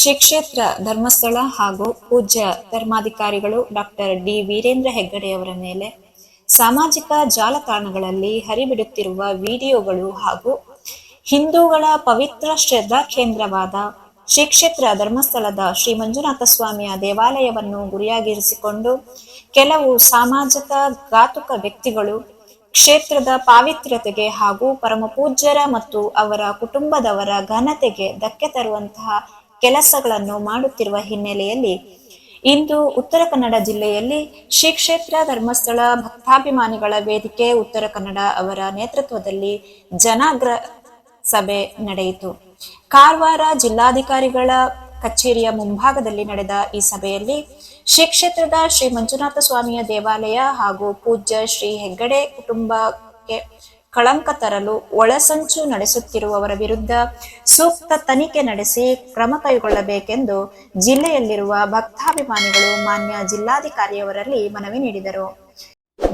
ಶ್ರೀ ಕ್ಷೇತ್ರ ಧರ್ಮಸ್ಥಳ ಹಾಗೂ ಪೂಜ್ಯ ಧರ್ಮಾಧಿಕಾರಿಗಳು ಡಾಕ್ಟರ್ ಡಿ. ವೀರೇಂದ್ರ ಹೆಗ್ಗಡೆಯವರ ಮೇಲೆ ಸಾಮಾಜಿಕ ಜಾಲತಾಣಗಳಲ್ಲಿ ಹರಿಬಿಡುತ್ತಿರುವ ವಿಡಿಯೋಗಳು ಹಾಗೂ ಹಿಂದೂಗಳ ಪವಿತ್ರ ಶ್ರದ್ಧಾ ಕೇಂದ್ರವಾದ ಶ್ರೀ ಕ್ಷೇತ್ರ ಧರ್ಮಸ್ಥಳದ ಶ್ರೀ ಮಂಜುನಾಥ ಸ್ವಾಮಿಯ ದೇವಾಲಯವನ್ನು ಗುರಿಯಾಗಿರಿಸಿಕೊಂಡು ಕೆಲವು ಸಾಮಾಜಿಕ ಘಾತುಕ ವ್ಯಕ್ತಿಗಳು ಕ್ಷೇತ್ರದ ಪಾವಿತ್ರ್ಯತೆಗೆ ಹಾಗೂ ಪರಮ ಪೂಜ್ಯರ ಮತ್ತು ಅವರ ಕುಟುಂಬದವರ ಘನತೆಗೆ ಧಕ್ಕೆ ತರುವಂತಹ ಕೆಲಸಗಳನ್ನು ಮಾಡುತ್ತಿರುವ ಹಿನ್ನೆಲೆಯಲ್ಲಿ ಇಂದು ಉತ್ತರ ಕನ್ನಡ ಜಿಲ್ಲೆಯಲ್ಲಿ ಶ್ರೀ ಕ್ಷೇತ್ರ ಧರ್ಮಸ್ಥಳ ಭಕ್ತಾಭಿಮಾನಿಗಳ ವೇದಿಕೆ ಉತ್ತರ ಕನ್ನಡ ಅವರ ನೇತೃತ್ವದಲ್ಲಿ ಜನಾಗ್ರ ಸಭೆ ನಡೆಯಿತು. ಕಾರವಾರ ಜಿಲ್ಲಾಧಿಕಾರಿಗಳ ಕಚೇರಿಯ ಮುಂಭಾಗದಲ್ಲಿ ನಡೆದ ಈ ಸಭೆಯಲ್ಲಿ ಶ್ರೀ ಕ್ಷೇತ್ರದ ಶ್ರೀ ಮಂಜುನಾಥ ಸ್ವಾಮಿಯ ದೇವಾಲಯ ಹಾಗೂ ಪೂಜ್ಯ ಶ್ರೀ ಹೆಗ್ಗಡೆ ಕುಟುಂಬಕ್ಕೆ ಕಳಂಕ ತರಲು ಒಳಸಂಚು ನಡೆಸುತ್ತಿರುವವರ ವಿರುದ್ಧ ಸೂಕ್ತ ತನಿಖೆ ನಡೆಸಿ ಕ್ರಮ ಕೈಗೊಳ್ಳಬೇಕೆಂದು ಜಿಲ್ಲೆಯಲ್ಲಿರುವ ಭಕ್ತಾಭಿಮಾನಿಗಳು ಮಾನ್ಯ ಜಿಲ್ಲಾಧಿಕಾರಿಯವರಲ್ಲಿ ಮನವಿ ನೀಡಿದರು.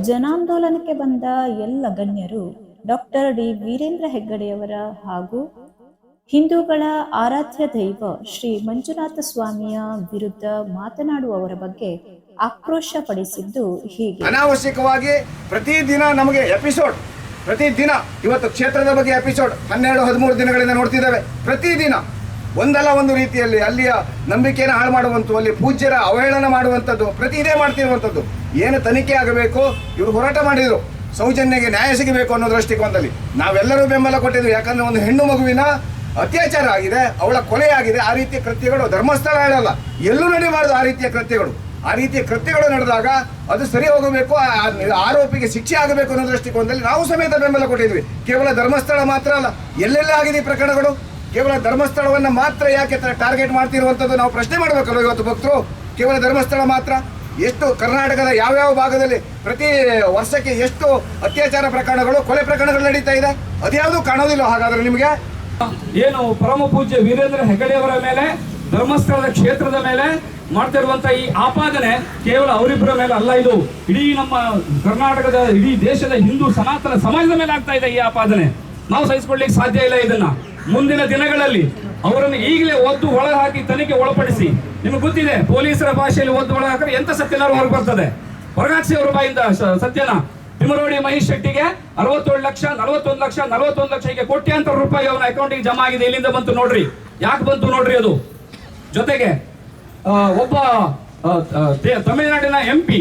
ಜನಾಂದೋಲನಕ್ಕೆ ಬಂದ ಎಲ್ಲ ಗಣ್ಯರು ಡಾಕ್ಟರ್ ಡಿ ವೀರೇಂದ್ರ ಹೆಗ್ಗಡೆಯವರ ಹಾಗೂ ಹಿಂದೂಗಳ ಆರಾಧ್ಯ ದೈವ ಶ್ರೀ ಮಂಜುನಾಥ ಸ್ವಾಮಿಯ ವಿರುದ್ಧ ಮಾತನಾಡುವವರ ಬಗ್ಗೆ ಆಕ್ರೋಶ ಪಡಿಸಿದ್ದು ಹೀಗೆ. ಅನಾವಶ್ಯಕವಾಗಿ ಪ್ರತಿದಿನ ನಮಗೆ ಎಪಿಸೋಡ್ ಪ್ರತಿದಿನ ಇವತ್ತು ಕ್ಷೇತ್ರದ ಬಗ್ಗೆ ಎಪಿಸೋಡ್ ಹನ್ನೆರಡು, ಹದಿಮೂರು ದಿನಗಳಿಂದ ನೋಡ್ತಿದ್ದೇವೆ. ಪ್ರತಿದಿನ ಒಂದಲ್ಲ ಒಂದು ರೀತಿಯಲ್ಲಿ ಅಲ್ಲಿಯ ನಂಬಿಕೆಯನ್ನು ಹಾಳು ಮಾಡುವಂಥ ಅಲ್ಲಿ ಪೂಜ್ಯರ ಅವಹೇಳನ ಮಾಡುವಂಥದ್ದು ಪ್ರತಿ ಇದೇ ಮಾಡ್ತಿರುವಂಥದ್ದು. ಏನು ತನಿಖೆ ಆಗಬೇಕು? ಇವರು ಹೋರಾಟ ಮಾಡಿದರು. ಸೌಜನ್ಯಗೆ ನ್ಯಾಯ ಸಿಗಬೇಕು ಅನ್ನೋ ದೃಷ್ಟಿಕೋನದಲ್ಲಿ. ನಾವೆಲ್ಲರೂ ಬೆಂಬಲ ಕೊಟ್ಟಿದ್ವಿ ಯಾಕಂದ್ರೆ ಒಂದು ಹೆಣ್ಣು ಮಗುವಿನ ಅತ್ಯಾಚಾರ ಆಗಿದೆ, ಅವಳ ಕೊಲೆಯಾಗಿದೆ ಆ ರೀತಿಯ ಕೃತ್ಯಗಳು ಧರ್ಮಸ್ಥಳ ಹೇಳಲ್ಲ. ಎಲ್ಲೂ ನಡೆಯಬಾರದು ಆ ರೀತಿಯ ಕೃತ್ಯಗಳು. ಆ ರೀತಿಯ ಕೃತ್ಯಗಳು ನಡೆದಾಗ ಅದು ಸರಿ ಹೋಗಬೇಕು ಆರೋಪಿಗೆ ಶಿಕ್ಷೆ ಆಗಬೇಕು ಅನ್ನೋ ದೃಷ್ಟಿಕೋನದಲ್ಲಿ ನಾವು ಸಮೇತ ಬೆಂಬಲ ಕೊಟ್ಟಿದ್ವಿ. ಕೇವಲ ಧರ್ಮಸ್ಥಳ ಮಾತ್ರ ಅಲ್ಲ, ಎಲ್ಲೆಲ್ಲ ಆಗಿದೆ ಪ್ರಕರಣಗಳು? ಕೇವಲ ಧರ್ಮಸ್ಥಳವನ್ನು ಮಾತ್ರ ಯಾಕೆ ಟಾರ್ಗೆಟ್ ಮಾಡ್ತಿರುವಂಥದ್ದು ನಾವು ಪ್ರಶ್ನೆ ಮಾಡಬೇಕಲ್ಲ ಇವತ್ತು ಭಕ್ತರು? ಕೇವಲ ಧರ್ಮಸ್ಥಳ ಮಾತ್ರ? ಎಷ್ಟು ಕರ್ನಾಟಕದ ಯಾವ್ಯಾವ ಭಾಗದಲ್ಲಿ ಪ್ರತಿ ವರ್ಷಕ್ಕೆ ಎಷ್ಟು ಅತ್ಯಾಚಾರ ಪ್ರಕರಣಗಳು, ಕೊಲೆ ಪ್ರಕರಣಗಳು ನಡೀತಾ ಇದೆ? ಅದ್ಯಾವುದು ಕಾಣೋದಿಲ್ಲ ಹಾಗಾದ್ರೆ ನಿಮಗೆ? ಏನು ಪರಮ ಪೂಜ್ಯ ವೀರೇಂದ್ರ ಹೆಗಡೆಯವರ ಮೇಲೆ, ಧರ್ಮಸ್ಥಳದ ಕ್ಷೇತ್ರದ ಮೇಲೆ ಮಾಡ್ತಿರುವಂತ ಈ ಆಪಾದನೆ ಕೇವಲ ಅವರಿಬ್ಬರ ಮೇಲೆ ಅಲ್ಲ, ಇದು ಇಡೀ ನಮ್ಮ ಕರ್ನಾಟಕದ, ಇಡೀ ದೇಶದ ಹಿಂದೂ ಸನಾತನ ಸಮಾಜದ ಮೇಲೆ ಆಗ್ತಾ ಇದೆ ಈ ಆಪಾದನೆ. ನಾವು ಸಹಿಸಿಕೊಳ್ಳಿಕ್ಕೆ ಸಾಧ್ಯ ಇಲ್ಲ ಇದನ್ನ. ಮುಂದಿನ ದಿನಗಳಲ್ಲಿ ಅವರನ್ನು ಈಗಲೇ ಒದ್ದು ಒಳ ಹಾಕಿ ತನಿಖೆ ಒಳಪಡಿಸಿ. ನಿಮಗೆ ಗೊತ್ತಿದೆ, ಪೊಲೀಸರ ಭಾಷೆಯಲ್ಲಿ ಒದ್ದು ಒಳಗೆ ಹಾಕಿದ್ರೆ ಎಂತ ಸತ್ಯನಾರು ಹೊರಗೆ ಬರ್ತದೆ. ಹೊರಗಾಕ್ಸಿ ಅವರ ಬಾಯಿಂದ ಸತ್ಯನ. ತಿಮರೋಡಿ ಮಹೇಶ್ ಶೆಟ್ಟಿಗೆ ಅರವತ್ತೇಳು ಲಕ್ಷ, ನಲವತ್ತೊಂದು ಲಕ್ಷ ನಲವತ್ತೊಂದು ಲಕ್ಷ ಹೀಗೆ ಕೋಟ್ಯಾಂತರ ರೂಪಾಯಿ ಅವನ ಅಕೌಂಟಿಗೆ ಜಮಾ ಆಗಿದೆ. ಇಲ್ಲಿಂದ ಬಂತು ನೋಡ್ರಿ. ಯಾಕೆ ಬಂತು ನೋಡ್ರಿ ಅದು? ಜೊತೆಗೆ ಒಬ್ಬ ತಮಿಳುನಾಡಿನ ಎಂ ಪಿ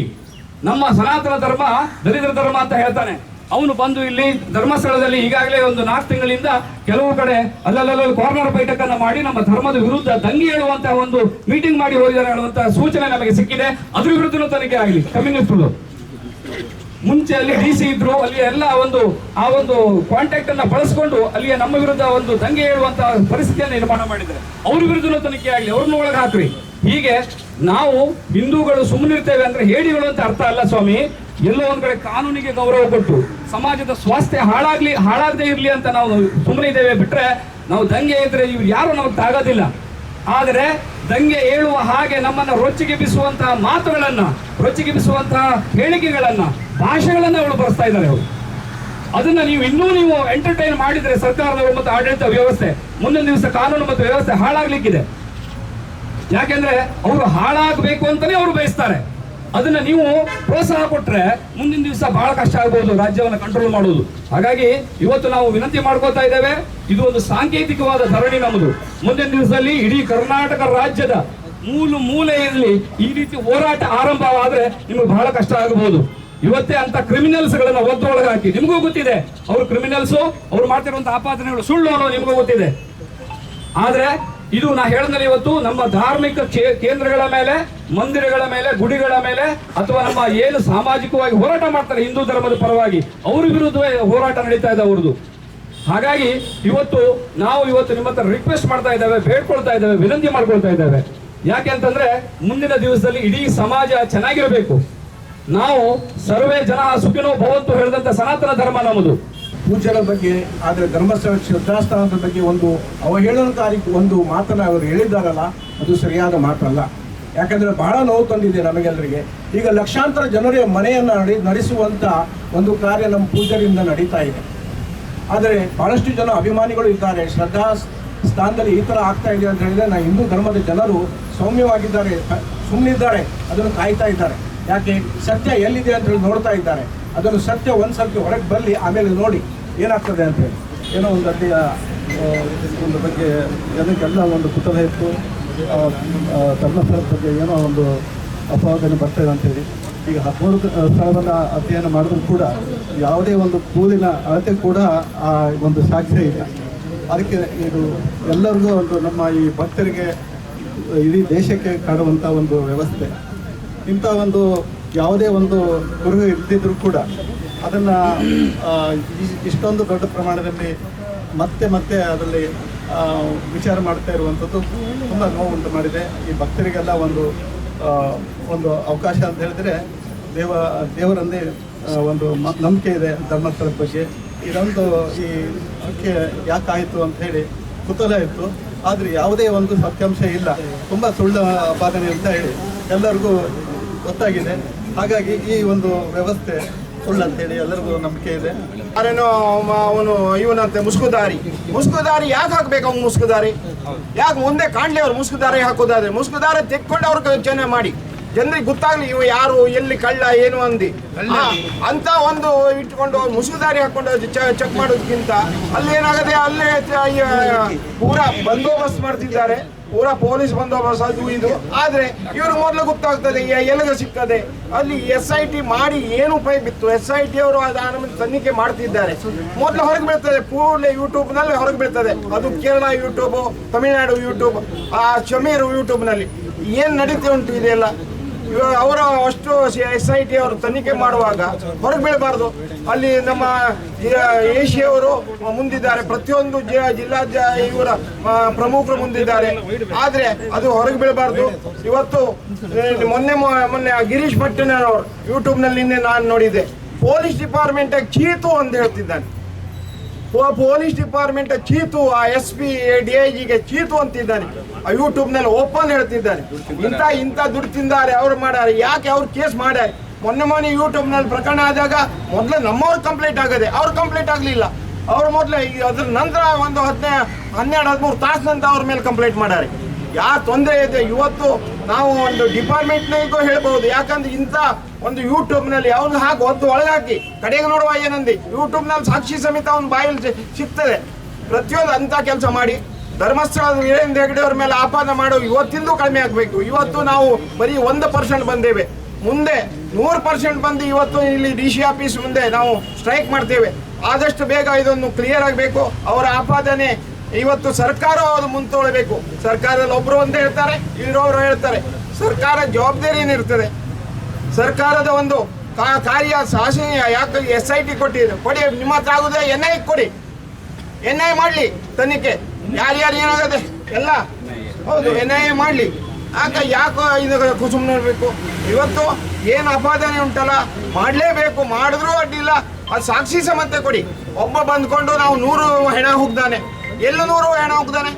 ನಮ್ಮ ಸನಾತನ ಧರ್ಮ ದರಿದ್ರ ಧರ್ಮ ಅಂತ ಹೇಳ್ತಾನೆ. ಅವನು ಬಂದು ಇಲ್ಲಿ ಧರ್ಮಸ್ಥಳದಲ್ಲಿ ಈಗಾಗಲೇ ಒಂದು ನಾಲ್ಕು ತಿಂಗಳಿಂದ ಕೆಲವು ಕಡೆ ಅಲ್ಲಲ್ಲಲ್ಲಿ ಕಾರ್ನರ್ ಬೈಠಕನ್ನ ಮಾಡಿ ನಮ್ಮ ಧರ್ಮದ ವಿರುದ್ಧ ದಂಗೆ ಹೇಳುವಂತಹ ಒಂದು ಮೀಟಿಂಗ್ ಮಾಡಿ ಹೋಗಿದ್ದಾರೆ ಹೇಳುವಂತಹ ಸೂಚನೆ ನಮಗೆ ಸಿಕ್ಕಿದೆ. ಅದ್ರ ವಿರುದ್ಧನೂ ತನಿಖೆ ಆಗಲಿ. ಕಮ್ಯುನಿಸ್ಟ್ಗಳು ಮುಂಚೆ ಅಲ್ಲಿ ಡಿ ಸಿ ಇದ್ರು, ಅಲ್ಲಿ ಎಲ್ಲ ಒಂದು, ಆ ಒಂದು ಕಾಂಟ್ಯಾಕ್ಟ್ ಅನ್ನ ಬಳಸ್ಕೊಂಡು ಅಲ್ಲಿಯ ನಮ್ಮ ವಿರುದ್ಧ ಒಂದು ದಂಗೆ ಹೇಳುವಂತಹ ಪರಿಸ್ಥಿತಿಯನ್ನು ನಿರ್ಮಾಣ ಮಾಡಿದ್ದಾರೆ. ಅವ್ರ ವಿರುದ್ಧನೂ ತನಿಖೆ ಆಗಲಿ. ಅವ್ರನ್ನ ಒಳಗೆ ಹಾಕ್ರಿ. ಹೀಗೆ ನಾವು ಹಿಂದೂಗಳು ಸುಮ್ಮನಿರ್ತೇವೆ ಅಂದ್ರೆ ಹೇಳಿಗಳು ಅಂತ ಅರ್ಥ ಅಲ್ಲ ಸ್ವಾಮಿ. ಎಲ್ಲೋ ಒಂದ್ ಕಡೆ ಕಾನೂನಿಗೆ ಗೌರವ ಕೊಟ್ಟು, ಸಮಾಜದ ಸ್ವಾಸ್ಥ್ಯ ಹಾಳಾಗ್ಲಿ, ಹಾಳಾಗದೇ ಇರಲಿ ಅಂತ ನಾವು ಸುಮ್ಮನೆ ಇದ್ದೇವೆ ಬಿಟ್ರೆ ನಾವು ದಂಗೆ ಇದ್ರೆ ಇವ್ರು ಯಾರು ನಮಗೆ ತಾಗೋದಿಲ್ಲ. ಆದರೆ ದಂಗೆ ಏಳುವ ಹಾಗೆ ನಮ್ಮನ್ನ ಮಾತುಗಳನ್ನ, ರೊಚ್ಚಿಗೆ ಬಿಸುವಂತಹ ಹೇಳಿಕೆಗಳನ್ನ, ಭಾಷೆಗಳನ್ನ ಅವಳು ಬರ್ಸ್ತಾ ಇದ್ದಾರೆ ಅವರು ಅದನ್ನ ನೀವು ಇನ್ನೂ ನೀವು ಎಂಟರ್ಟೈನ್ ಮಾಡಿದ್ರೆ ಸರ್ಕಾರದವರು ಮತ್ತು ಆಡಳಿತ ವ್ಯವಸ್ಥೆ, ಮುಂದಿನ ದಿವಸ ಕಾನೂನು ಮತ್ತು ವ್ಯವಸ್ಥೆ ಹಾಳಾಗ್ಲಿಕ್ಕಿದೆ. ಯಾಕೆಂದ್ರೆ ಅವರು ಹಾಳಾಗಬೇಕು ಅಂತಾನೆ ಅವರು ಬಯಸ್ತಾರೆ. ಅದನ್ನ ನೀವು ಪ್ರೋತ್ಸಾಹ ಕೊಟ್ರೆ ಮುಂದಿನ ದಿವಸ ಬಹಳ ಕಷ್ಟ ಆಗ್ಬೋದು, ರಾಜ್ಯವನ್ನು ಕಂಟ್ರೋಲ್ ಮಾಡೋದು. ಹಾಗಾಗಿ ಇವತ್ತು ನಾವು ವಿನಂತಿ ಮಾಡ್ಕೋತಾ ಇದ್ದೇವೆ, ಇದು ಒಂದು ಸಾಂಕೇತಿಕವಾದ ಧರಣಿ ನಮ್ಮದು ಮುಂದಿನ ದಿವಸದಲ್ಲಿ ಇಡೀ ಕರ್ನಾಟಕ ರಾಜ್ಯದ ಮೂಲ ಮೂಲೆಯಲ್ಲಿ ಈ ರೀತಿ ಹೋರಾಟ ಆರಂಭವಾದ್ರೆ ನಿಮಗೆ ಬಹಳ ಕಷ್ಟ ಆಗಬಹುದು ಇವತ್ತೇ ಅಂತ ಕ್ರಿಮಿನಲ್ಸ್ ಗಳನ್ನ ಒದ್ದೊಳಗೆ ಹಾಕಿ, ನಿಮಗೂ ಗೊತ್ತಿದೆ, ಅವರು ಕ್ರಿಮಿನಲ್ಸ್ ಅವ್ರು ಮಾಡ್ತಿರುವಂತಹ ಆಪಾದನೆಗಳು ಸುಳ್ಳು ಅನ್ನೋ ನಿಮಗೂ ಗೊತ್ತಿದೆ. ಆದ್ರೆ ಇದು ನಾ ಹೇಳಿದ್ರೆ ಇವತ್ತು, ನಮ್ಮ ಧಾರ್ಮಿಕ ಕೇಂದ್ರಗಳ ಮೇಲೆ, ಮಂದಿರಗಳ ಮೇಲೆ, ಗುಡಿಗಳ ಮೇಲೆ, ಅಥವಾ ನಮ್ಮ ಏನು ಸಾಮಾಜಿಕವಾಗಿ ಹೋರಾಟ ಮಾಡ್ತಾರೆ ಹಿಂದೂ ಧರ್ಮದ ಪರವಾಗಿ, ಅವ್ರ ವಿರುದ್ಧವೇ ಹೋರಾಟ ನಡೀತಾ ಇದೆ ಅವ್ರದ್ದು. ಹಾಗಾಗಿ ಇವತ್ತು ನಾವು ಇವತ್ತು ನಿಮ್ಮ ಹತ್ರ ರಿಕ್ವೆಸ್ಟ್ ಮಾಡ್ತಾ ಇದ್ದೇವೆ, ಬೇಡ್ಕೊಳ್ತಾ ಇದ್ದೇವೆ, ವಿನಂತಿ ಮಾಡ್ಕೊಳ್ತಾ ಇದ್ದೇವೆ. ಯಾಕೆ ಅಂತಂದ್ರೆ, ಮುಂದಿನ ದಿವಸದಲ್ಲಿ ಇಡೀ ಸಮಾಜ ಚೆನ್ನಾಗಿರಬೇಕು. ನಾವು ಸರ್ವೇ ಜನ ಸುಖಿನೋ ಭವಂತು ಹೇಳಿದಂತ ಸನಾತನ ಧರ್ಮ ನಮ್ಮದು. ಪೂಜ್ಯರ ಬಗ್ಗೆ, ಆದರೆ ಧರ್ಮಸ್ಥಳ ಶ್ರದ್ಧಾಸ್ಥಾನದ ಬಗ್ಗೆ ಒಂದು ಅವಹೇಳನಕಾರಿ ಒಂದು ಮಾತನ್ನು ಅವರು ಹೇಳಿದ್ದಾರಲ್ಲ, ಅದು ಸರಿಯಾದ ಮಾತಲ್ಲ. ಯಾಕಂದರೆ ಬಹಳ ನೋವು ತಂದಿದೆ ನಮಗೆಲ್ಲರಿಗೆ ಈಗ ಲಕ್ಷಾಂತರ ಜನರ ಮನೆಯನ್ನು ನಡೆ ನಡೆಸುವಂಥ ಒಂದು ಕಾರ್ಯ ನಮ್ಮ ಪೂಜರಿಂದ ನಡೀತಾ ಇದೆ. ಆದರೆ ಬಹಳಷ್ಟು ಜನ ಅಭಿಮಾನಿಗಳು ಇದ್ದಾರೆ, ಶ್ರದ್ಧಾ ಸ್ಥಾನದಲ್ಲಿ ಈ ಥರ ಆಗ್ತಾ ಇದೆ ಅಂತ ಹೇಳಿದ್ರೆ ನಾ ಹಿಂದೂ ಧರ್ಮದ ಜನರು ಸೌಮ್ಯವಾಗಿದ್ದಾರೆ ಸುಮ್ಮನಿದ್ದಾರೆ ಅದನ್ನು ಕಾಯ್ತಾ ಇದ್ದಾರೆ. ಯಾಕೆ? ಸತ್ಯ ಎಲ್ಲಿದೆ ಅಂತ ಹೇಳಿ ನೋಡ್ತಾ ಇದ್ದಾರೆ. ಅದನ್ನು ಸತ್ಯ ಒಂದು ಸತ್ಯ ಹೊರಗೆ ಬರಲಿ ಆಮೇಲೆ ನೋಡಿ. ಏನಾಗ್ತದೆ ಅಂತ ಹೇಳಿ ಏನೋ ಒಂದು ಅಲ್ಲಿಯ ಒಂದು ಬಗ್ಗೆ ಜನಕ್ಕೆಲ್ಲ ಒಂದು ಕುತೂಹಲ ಇತ್ತು. ಧರ್ಮಸ್ಥಳದ ಬಗ್ಗೆ ಏನೋ ಒಂದು ಅಪವಾದನೆ ಬರ್ತದೆ ಅಂತೇಳಿ. ಈಗ ಹದಿಮೂರು ಸ್ಥಳವನ್ನು ಅಧ್ಯಯನ ಮಾಡಿದ್ರು ಕೂಡ ಯಾವುದೇ ಒಂದು ಕೂಲಿನ ಅಳತೆ ಕೂಡ ಆ ಒಂದು ಸಾಧ್ಯ ಇಲ್ಲ. ಅದಕ್ಕೆ ಇದು ಎಲ್ಲರಿಗೂ ಒಂದು ನಮ್ಮ ಈ ಭಕ್ತರಿಗೆ ಇಡೀ ದೇಶಕ್ಕೆ ಕಾಡುವಂಥ ಒಂದು ವ್ಯವಸ್ಥೆ. ಇಂಥ ಒಂದು ಯಾವುದೇ ಒಂದು ಕೊಡುಗೆ ಇಲ್ಲದಿದ್ದರೂ ಕೂಡ ಅದನ್ನು ಇಷ್ಟೊಂದು ದೊಡ್ಡ ಪ್ರಮಾಣದಲ್ಲಿ ಮತ್ತೆ ಮತ್ತೆ ಅದರಲ್ಲಿ ವಿಚಾರ ಮಾಡ್ತಾ ಇರುವಂಥದ್ದು ತುಂಬ ನೋವು ಉಂಟು ಮಾಡಿದೆ. ಈ ಭಕ್ತರಿಗೆಲ್ಲ ಒಂದು ಒಂದು ಅವಕಾಶ ಅಂತ ಹೇಳಿದ್ರೆ ದೇವ, ದೇವರಂದೇ ಒಂದು ನಂಬಿಕೆ ಇದೆ ಧರ್ಮಸ್ಥಳದ ಬಗ್ಗೆ. ಇದೊಂದು ಈ ಅಕ್ಕೆ ಯಾಕಾಯಿತು ಅಂತ ಹೇಳಿ ಕುತೂಹಲ ಇತ್ತು. ಆದರೆ ಯಾವುದೇ ಒಂದು ಸತ್ಯಾಂಶ ಇಲ್ಲ. ತುಂಬ ಸುಳ್ಳು ಆಪಾದನೆ ಅಂತ ಹೇಳಿ ಎಲ್ಲರಿಗೂ ಗೊತ್ತಾಗಿದೆ. ಹಾಗಾಗಿ ಈ ಒಂದು ವ್ಯವಸ್ಥೆ ಸುಳ್ಳು ಅಂತೇಳಿ ಎಲ್ಲರಿಗೂ ನಂಬಿಕೆ ಇದೆ. ಯಾರೇನೋ ಅವನು ಇವನಂತೆ ಮುಸ್ಕುದಾರಿ. ಮುಸ್ಕುದಾರಿ ಯಾಕೆ ಹಾಕ್ಬೇಕು ಅವ್ನು ಮುಸ್ಕುದಾರಿ? ಯಾಕೆ ಮುಂದೆ ಕಾಣ್ಲಿ ಅವ್ರು ಮುಸ್ಕುದಾರಿ ಹಾಕೋದಾದ್ರೆ? ಮುಸ್ಕುದಾರಿ ತೆಕ್ಕೊಂಡು ಅವ್ರಿಗೆ ಯೋಚನೆ ಮಾಡಿ. ಜನರಿಗೆ ಗೊತ್ತಾಗ್ಲಿ ಇವ ಯಾರು ಎಲ್ಲಿ ಕಳ್ಳ ಏನು ಅಂದಿ. ಅಂತ ಒಂದು ಇಟ್ಕೊಂಡು ಮುಸುಗುದಾರಿ ಹಾಕೊಂಡು ಚೆಕ್ ಮಾಡೋದಕ್ಕಿಂತ ಅಲ್ಲಿ ಏನಾಗದೆ ಅಲ್ಲೇ ಪೂರಾ ಬಂದೋಬಸ್ತ್ ಮಾಡ್ತಿದ್ದಾರೆ. ಪೂರಾ ಪೊಲೀಸ್ ಬಂದೋಬಸ್ತ್ ಅದು ಇದು. ಆದ್ರೆ ಇವರು ಮೊದಲು ಗೊತ್ತಾಗ್ತದೆ ಎಲ್ಲಿಗೆ ಸಿಗ್ತದೆ? ಅಲ್ಲಿ ಎಸ್ ಐ ಟಿ ಮಾಡಿ ಏನು ಉಪಯೋಗ ಬಿತ್ತು ಎಸ್ ಐ ಟಿ ಅವರು ತನಿಖೆ ಮಾಡ್ತಿದ್ದಾರೆ. ಮೊದಲು ಹೊರಗೆ ಬೀಳ್ತದೆ, ಪೂರ್ಣ ಯೂಟ್ಯೂಬ್ನಲ್ಲಿ ಹೊರಗೆ ಬೀಳ್ತದೆ. ಅದು ಕೇರಳ ಯೂಟ್ಯೂಬ್ ತಮಿಳುನಾಡು ಯೂಟ್ಯೂಬ್ ಆ ಶಮೀರ್ ಯೂಟ್ಯೂಬ್ನಲ್ಲಿ. ಏನ್ ನಡೀತಾ ಉಂಟು ಇದೆಲ್ಲ? ಇವಾಗ ಅವರ ಅಷ್ಟು ಎಸ್ ಐ ಟಿ ಅವರು ತನಿಖೆ ಮಾಡುವಾಗ ಹೊರಗೆ ಬೀಳಬಾರ್ದು. ಅಲ್ಲಿ ನಮ್ಮ ಏಷಿಯವರು ಮುಂದಿದ್ದಾರೆ. ಪ್ರತಿಯೊಂದು ಜಿಲ್ಲಾ ಇವರ ಪ್ರಮುಖರು ಮುಂದಿದ್ದಾರೆ. ಆದರೆ ಅದು ಹೊರಗೆ ಬೀಳಬಾರ್ದು. ಇವತ್ತು ಮೊನ್ನೆ ಮೊನ್ನೆ ಗಿರೀಶ್ ಭಟ್ಟನವರು ಯೂಟ್ಯೂಬ್ನಲ್ಲಿ ನಿನ್ನೆ ನಾನು ನೋಡಿದ್ದೆ. ಪೊಲೀಸ್ ಡಿಪಾರ್ಟ್ಮೆಂಟ್ ಚೀತು ಅಂತ ಹೇಳ್ತಿದ್ದಾನೆ. ಪೊಲೀಸ್ ಡಿಪಾರ್ಟ್ಮೆಂಟ್ ಚೀತು, ಆ ಎಸ್ ಪಿ ಡಿ ಐ ಜಿಗೆ ಚೀತು ಅಂತಿದ್ದಾನೆ. ಆ ಯೂಟ್ಯೂಬ್ನಲ್ಲಿ ಓಪನ್ ಹೇಳ್ತಿದ್ದಾನೆ. ಇಂಥ ಇಂಥ ದುಡ್ಡು ತಿಂದಾರೆ, ಅವ್ರು ಮಾಡ್ಯಾರೆ, ಯಾಕೆ ಅವ್ರು ಕೇಸ್ ಮಾಡ್ಯಾರೆ? ಮೊನ್ನೆ ಮೊನ್ನೆ ಯೂಟ್ಯೂಬ್ನಲ್ಲಿ ಪ್ರಕರಣ ಆದಾಗ ಮೊದಲು ನಮ್ಮವ್ರು ಕಂಪ್ಲೇಂಟ್ ಆಗದೆ, ಅವ್ರು ಕಂಪ್ಲೇಂಟ್ ಆಗಲಿಲ್ಲ. ಅವ್ರು ಮೊದಲು ಅದ್ರ ನಂತರ ಒಂದು ಹದಿನೈದು ಹನ್ನೆರಡು, ಹದಿಮೂರು ತಾಸಿನಂತ ಅವ್ರ ಮೇಲೆ ಕಂಪ್ಲೇಂಟ್ ಮಾಡ್ಯಾರೆ. ಯಾ ತೊಂದರೆ ಇದೆ? ಇವತ್ತು ನಾವು ಒಂದು ಡಿಪಾರ್ಟ್ಮೆಂಟ್ನಿಗೂ ಹೇಳ್ಬಹುದು. ಯಾಕಂದ್ರೆ ಇಂಥ ಒಂದು ಯೂಟ್ಯೂಬ್ನಲ್ಲಿ ಅವ್ನು ಹಾಕಿ ಒದ್ದು ಒಳಗಾಕಿ ಕಡೆಗೆ ನೋಡುವ ಏನಂದಿ? ಯೂಟ್ಯೂಬ್ನಲ್ಲಿ ಸಾಕ್ಷಿ ಸಮೇತ ಅವ್ನ ಬಾಯಲ್ಲಿ ಸಿಗ್ತದೆ. ಪ್ರತಿಯೊಂದು ಅಂತ ಕೆಲಸ ಮಾಡಿ. ಧರ್ಮಸ್ಥಳದ ವೀರೇಂದ್ರ ಹೆಗಡೆ ಅವ್ರ ಮೇಲೆ ಆಪಾದನೆ ಮಾಡೋ ಇವತ್ತಿಂದು ಕಡಿಮೆ ಆಗಬೇಕು. ಇವತ್ತು ನಾವು ಬರೀ ಒಂದು ಪರ್ಸೆಂಟ್ ಬಂದೇವೆ. ಮುಂದೆ ನೂರು ಪರ್ಸೆಂಟ್ ಬಂದು ಇವತ್ತು ಇಲ್ಲಿ ಡಿ ಸಿ ಆಫೀಸ್ ಮುಂದೆ ನಾವು ಸ್ಟ್ರೈಕ್ ಮಾಡ್ತೇವೆ. ಆದಷ್ಟು ಬೇಗ ಇದನ್ನು ಕ್ಲಿಯರ್ ಆಗಬೇಕು. ಅವರ ಆಪಾದನೆ ಇವತ್ತು ಸರ್ಕಾರ ಅದು ಮುಂತೊಳ್ಬೇಕು. ಸರ್ಕಾರದಲ್ಲಿ ಒಬ್ರು ಅಂತ ಹೇಳ್ತಾರೆ ಇರೋರು ಹೇಳ್ತಾರೆ. ಸರ್ಕಾರ ಜವಾಬ್ದಾರಿ ಏನಿರ್ತದೆ ಸರ್ಕಾರದ ಒಂದು ಕಾರ್ಯ ಶಾಸನೆಯ, ಯಾಕೆ ಎಸ್ ಐ ಟಿ ಕೊಟ್ಟಿದ್ರು ಕೊಡಿ, ನಿಮ್ಮ ಹತ್ರ ಆಗುದ್ರೆ ಎನ್ ಐ ಕೊಡಿ. ಎನ್ ಐ ಮಾಡಲಿ ತನಿಖೆ. ಯಾರ್ಯಾರು ಏನಾಗದೆ? ಎಲ್ಲ. ಹೌದು, ಎನ್ ಐ ಮಾಡಲಿ. ಆಗ ಯಾಕೆ ಇದು ಸುಮ್ಮನೆ ಇರಬೇಕು? ಇವತ್ತು ಏನು ಅಪಾದನೆ ಉಂಟಲ್ಲ? ಮಾಡಲೇಬೇಕು, ಮಾಡಿದ್ರೂ ಅಡ್ಡಿಲ್ಲ. ಅದು ಸಾಕ್ಷಿ ಸಮತೆ ಕೊಡಿ. ಒಬ್ಬ ಬಂದ್ಕೊಂಡು ನಾವು ನೂರು ಹೆಣ ಹೋಗ್ದಾನೆ. ಎಲ್ಲ ನೂರು ಹೆಣ ಹೋಗ್ದಾನೆ.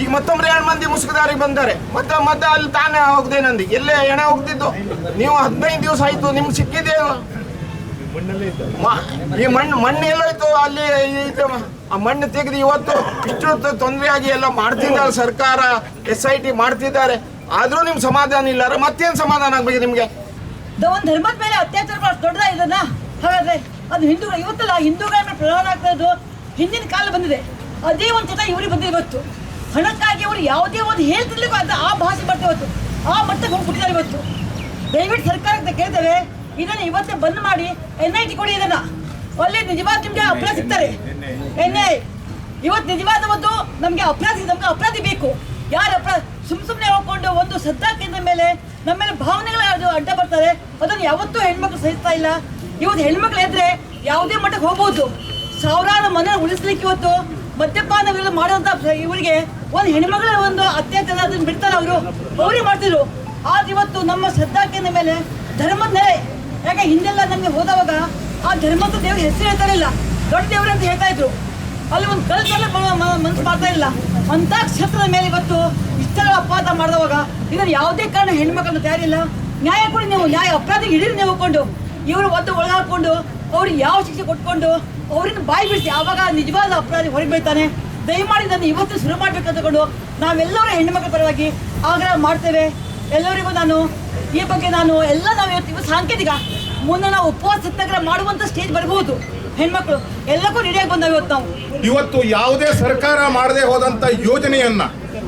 ಈಗ ಮತ್ತೊಮ್ಮೆ ಎರಡು ಮಂದಿ ಮುಸುಕದಾರಿಗೆ ಬಂದಾರೆ, ಮತ್ತೆ ಮತ್ತೆ ಅಲ್ಲಿ ತಾನೇ ಹೋಗ್ದೇನಂದಿ ಎಲ್ಲೇ ಎಣೆ ಹೋಗ್ತಿದ್ದು? ನೀವು ಹದಿನೈದು ದಿವಸ ಆಯ್ತು, ನಿಮ್ಗೆ ಸಿಕ್ಕಿದೆ ಈ ಮಣ್ಣು ಮಣ್ಣು ಎಲ್ಲೋಯ್ತು ಅಲ್ಲಿ ಆ ಮಣ್ಣು ತೆಗೆದು ಇವತ್ತು ಇಷ್ಟು ತೊಂದರೆ ಆಗಿ ಎಲ್ಲ ಮಾಡ್ತಿದ್ದಾರೆ ಸರ್ಕಾರ, ಎಸ್ ಐ ಟಿ ಮಾಡ್ತಿದ್ದಾರೆ. ಆದ್ರೂ ನಿಮ್ ಸಮಾಧಾನ ಇಲ್ಲ. ಮತ್ತೇನ್ ಸಮಾಧಾನ ಆಗ್ಬೇಕು ನಿಮ್ಗೆ? ಒಂದ್ ಧರ್ಮದ ಮೇಲೆ ಅತ್ಯಾಚಾರ ಬಹಳ ದೊಡ್ಡದ ಹಾಗಾದ್ರೆ ಅದು ಹಿಂದೂಗಳು ಇವತ್ತಲ್ಲ, ಹಿಂದೂಗಳ ಮೇಲೆ ಪ್ರಧಾನ ಆಗ್ತಾ ಇದ್ದು ಹಿಂದಿನ ಕಾಲ ಬಂದಿದೆ. ಅದೇ ಒಂದು ಚಟ ಇವ್ರಿಗೆ ಬಂದಿದೆ ಇವತ್ತು. ಹಣಕ್ಕಾಗಿ ಅವರು ಯಾವುದೇ ಒಂದು ಹೇಳ್ತಿರ್ಲಿಕ್ಕೂ ಅಂತ ಆ ಭಾಷೆ ಬರ್ತೇವೆ ಇವತ್ತು. ಆ ಮಟ್ಟಕ್ಕೆ ಹೋಗ್ಬಿಟ್ಟಿದ್ದಾರೆ ಇವತ್ತು. ದಯವಿಟ್ಟು ಸರ್ಕಾರಕ್ಕೆ ಕೇಳ್ತೇವೆ, ಇದನ್ನು ಇವತ್ತೇ ಬಂದ್ ಮಾಡಿ ಎನ್ ಐ ಟಿ ಕೊಡಿ ಇದನ್ನ. ಒಳ್ಳೆ ನಿಜವಾದ ನಿಮ್ಗೆ ಅಪರಾಧ ಸಿಗ್ತಾರೆ. ಎನ್ ಐ ಇವತ್ತು ನಿಜವಾದ ಒಂದು ನಮಗೆ ಅಪರಾಧಿ, ನಮ್ಗೆ ಅಪರಾಧಿ ಬೇಕು. ಯಾರು ಅಪರಾಧ ಸುಮ್ ಸುಮ್ಮನೆ ಹೋಗ್ಕೊಂಡು ಒಂದು ಕೇಂದ್ರ ಮೇಲೆ ನಮ್ಮ ಮೇಲೆ ಭಾವನೆಗಳ ಅಡ್ಡ ಬರ್ತಾರೆ, ಅದನ್ನು ಯಾವತ್ತೂ ಹೆಣ್ಮಕ್ಳು ಸಹಿಸ್ತಾ ಇಲ್ಲ. ಇವತ್ತು ಹೆಣ್ಮಕ್ಳು ಎದ್ರೆ ಯಾವುದೇ ಮಟ್ಟಕ್ಕೆ ಹೋಗ್ಬೋದು. ಸಾವಿರಾರು ಮನೆ ಉಳಿಸ್ಲಿಕ್ಕೆ ಇವತ್ತು ಮದ್ಯಪಾನ ಮಾಡುವಂತ ಇವರಿಗೆ ಒಂದು ಹೆಣ್ಮಗಳ ಒಂದು ಅತ್ಯಾಚಾರ ಅದನ್ನ ಬಿಡ್ತಾರೆ ಅವರು. ಅವರೇ ಮಾಡ್ತಿದ್ರು. ಆದ್ರೆ ಇವತ್ತು ನಮ್ಮ ಶ್ರದ್ಧಾಕಿನ ಮೇಲೆ ಧರ್ಮದ ನೆಲೆ. ಯಾಕೆ ಹಿಂದೆಲ್ಲ ನಮ್ಗೆ ಹೋದವಾಗ ಆ ಧರ್ಮದ ದೇವ್ರ ಹೆಸರು ಹೇಳ್ತಾ ಇಲ್ಲ ದೊಡ್ಡ ದೇವ್ರ ಅಂತ ಹೇಳ್ತಾ ಇದ್ರು. ಅಲ್ಲಿ ಒಂದು ಕಲ್ಸ ಮನಸ್ಸು ಮಾಡ್ತಾ ಇಲ್ಲ ಅಂತ ಕ್ಷೇತ್ರದ ಮೇಲೆ ಇವತ್ತು ಇಷ್ಟೆಲ್ಲ ಅಪರಾಧ ಮಾಡಿದವಾಗ ಇದನ್ನು ಯಾವುದೇ ಕಾರಣ ಹೆಣ್ಮಕ್ಳನ್ನ ತಯಾರಿಲ್ಲ ನ್ಯಾಯ ಕೊಡಿ ನೀವು. ನ್ಯಾಯ ಅಪರಾಧಿಗೆ ಹಿಡೀರಿ ನೀವು ಕೊಂಡು ಇವರು ಒದ್ದು ಒಳಗಾಕೊಂಡು ಅವ್ರಿಗೆ ಯಾವ ಶಿಕ್ಷೆ ಕೊಟ್ಕೊಂಡು ಅವ್ರನ್ನ ಬಾಯಿ ಬಿಡಿಸಿ ಆವಾಗ ನಿಜವಾದ ಅಪರಾಧಿ ಹೊರಗೆ ಬೈತಾನೆ ದಯಮಾಡಿ ನಾನು ಇವತ್ತು ಶುರು ಮಾಡಬೇಕು ಅಂದ್ಕೊಂಡು ನಾವೆಲ್ಲರೂ ಹೆಣ್ಣುಮಕ್ಕಳ ಪರವಾಗಿ ಆಗ್ರಹ ಮಾಡ್ತೇವೆ. ಎಲ್ಲರಿಗೂ ನಾನು ಈ ಬಗ್ಗೆ ನಾನು ಎಲ್ಲ ನಾವು ಇವತ್ತು ಇವತ್ತು ಸಾಂಕೇತಿಕ ಮುಂದೆ ನಾವು ಉಪವಾಸ ಸತ್ಯಾಗ್ರಹ ಮಾಡುವಂಥ ಸ್ಟೇಜ್ ಬರಬಹುದು ಹೆಣ್ಮಕ್ಳು, ಎಲ್ಲಕ್ಕೂ ರೆಡಿಯಾಗಿ ಬಂದಾವೆ ಇವತ್ತು ನಾವು. ಇವತ್ತು ಯಾವುದೇ ಸರ್ಕಾರ ಮಾಡದೆ ಹೋದಂತ ಯೋಜನೆಯನ್ನ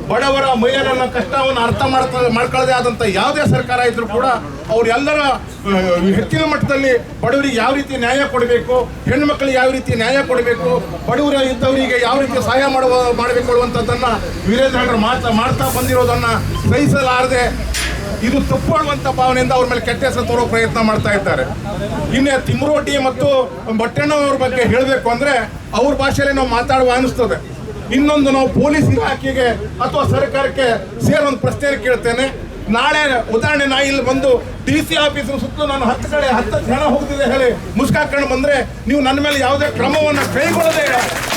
ಬಡವರ ಮಹಿಳೆಯರನ್ನ ಕಷ್ಟವನ್ನು ಅರ್ಥ ಮಾಡ್ತಾ ಮಾಡ್ಕೊಳ್ಳದೆ ಆದಂತ ಯಾವುದೇ ಸರ್ಕಾರ ಇದ್ರೂ ಕೂಡ ಅವ್ರೆಲ್ಲರ ಹೆಚ್ಚಿನ ಮಟ್ಟದಲ್ಲಿ ಬಡವರಿಗೆ ಯಾವ ರೀತಿ ನ್ಯಾಯ ಕೊಡಬೇಕು, ಹೆಣ್ಮಕ್ಳಿಗೆ ಯಾವ ರೀತಿ ನ್ಯಾಯ ಕೊಡಬೇಕು, ಬಡವರ ಇದ್ದವರಿಗೆ ಯಾವ ರೀತಿ ಸಹಾಯ ಮಾಡುವ, ಮಾಡಬೇಕು ವೀರೇಂದ್ರ ಮಾತಾ, ಮಾಡ್ತಾ ಬಂದಿರೋದನ್ನ ಸಹಿಸಲಾರದೆ ಇದು ತಪ್ಪು ಅನ್ನುವಂಥ ಭಾವನೆಯಿಂದ ಅವ್ರ ಮೇಲೆ ಕೆಟ್ಟ ಹೆಸರು ತೋರೋ ಪ್ರಯತ್ನ ಮಾಡ್ತಾ ಇದ್ದಾರೆ. ಇನ್ನೇ ತಿಮ್ರೋಟಿ ಮತ್ತು ಬಟ್ಟಣ್ಣವ್ರ ಬಗ್ಗೆ ಹೇಳಬೇಕು ಅಂದ್ರೆ ಅವ್ರ ಭಾಷೆಯಲ್ಲಿ ನಾವು ಮಾತಾಡುವ ಅನಿಸ್ತದೆ ಇನ್ನೊಂದು ನಾವು ಪೊಲೀಸ್ ಇಲಾಖೆಗೆ ಅಥವಾ ಸರ್ಕಾರಕ್ಕೆ ಸೇರೊಂದು ಪ್ರಶ್ನೆ ಕೇಳ್ತೇನೆ. ನಾಳೆ ಉದಾಹರಣೆ, ನಾ ಇಲ್ಲಿ ಬಂದು ಡಿ ಸಿ ಆಫೀಸ್ ಸುತ್ತಲೂ ನಾನು ಹತ್ತು ಕಡೆ ಹತ್ತು ಜನ ಹೋಗ್ತಿದೆ ಹೇಳಿ ಮುಸ್ಕಾಕೊಂಡು ಬಂದ್ರೆ ನೀವು ನನ್ನ ಮೇಲೆ ಯಾವುದೇ ಕ್ರಮವನ್ನು ಕೈಗೊಳ್ಳದೆ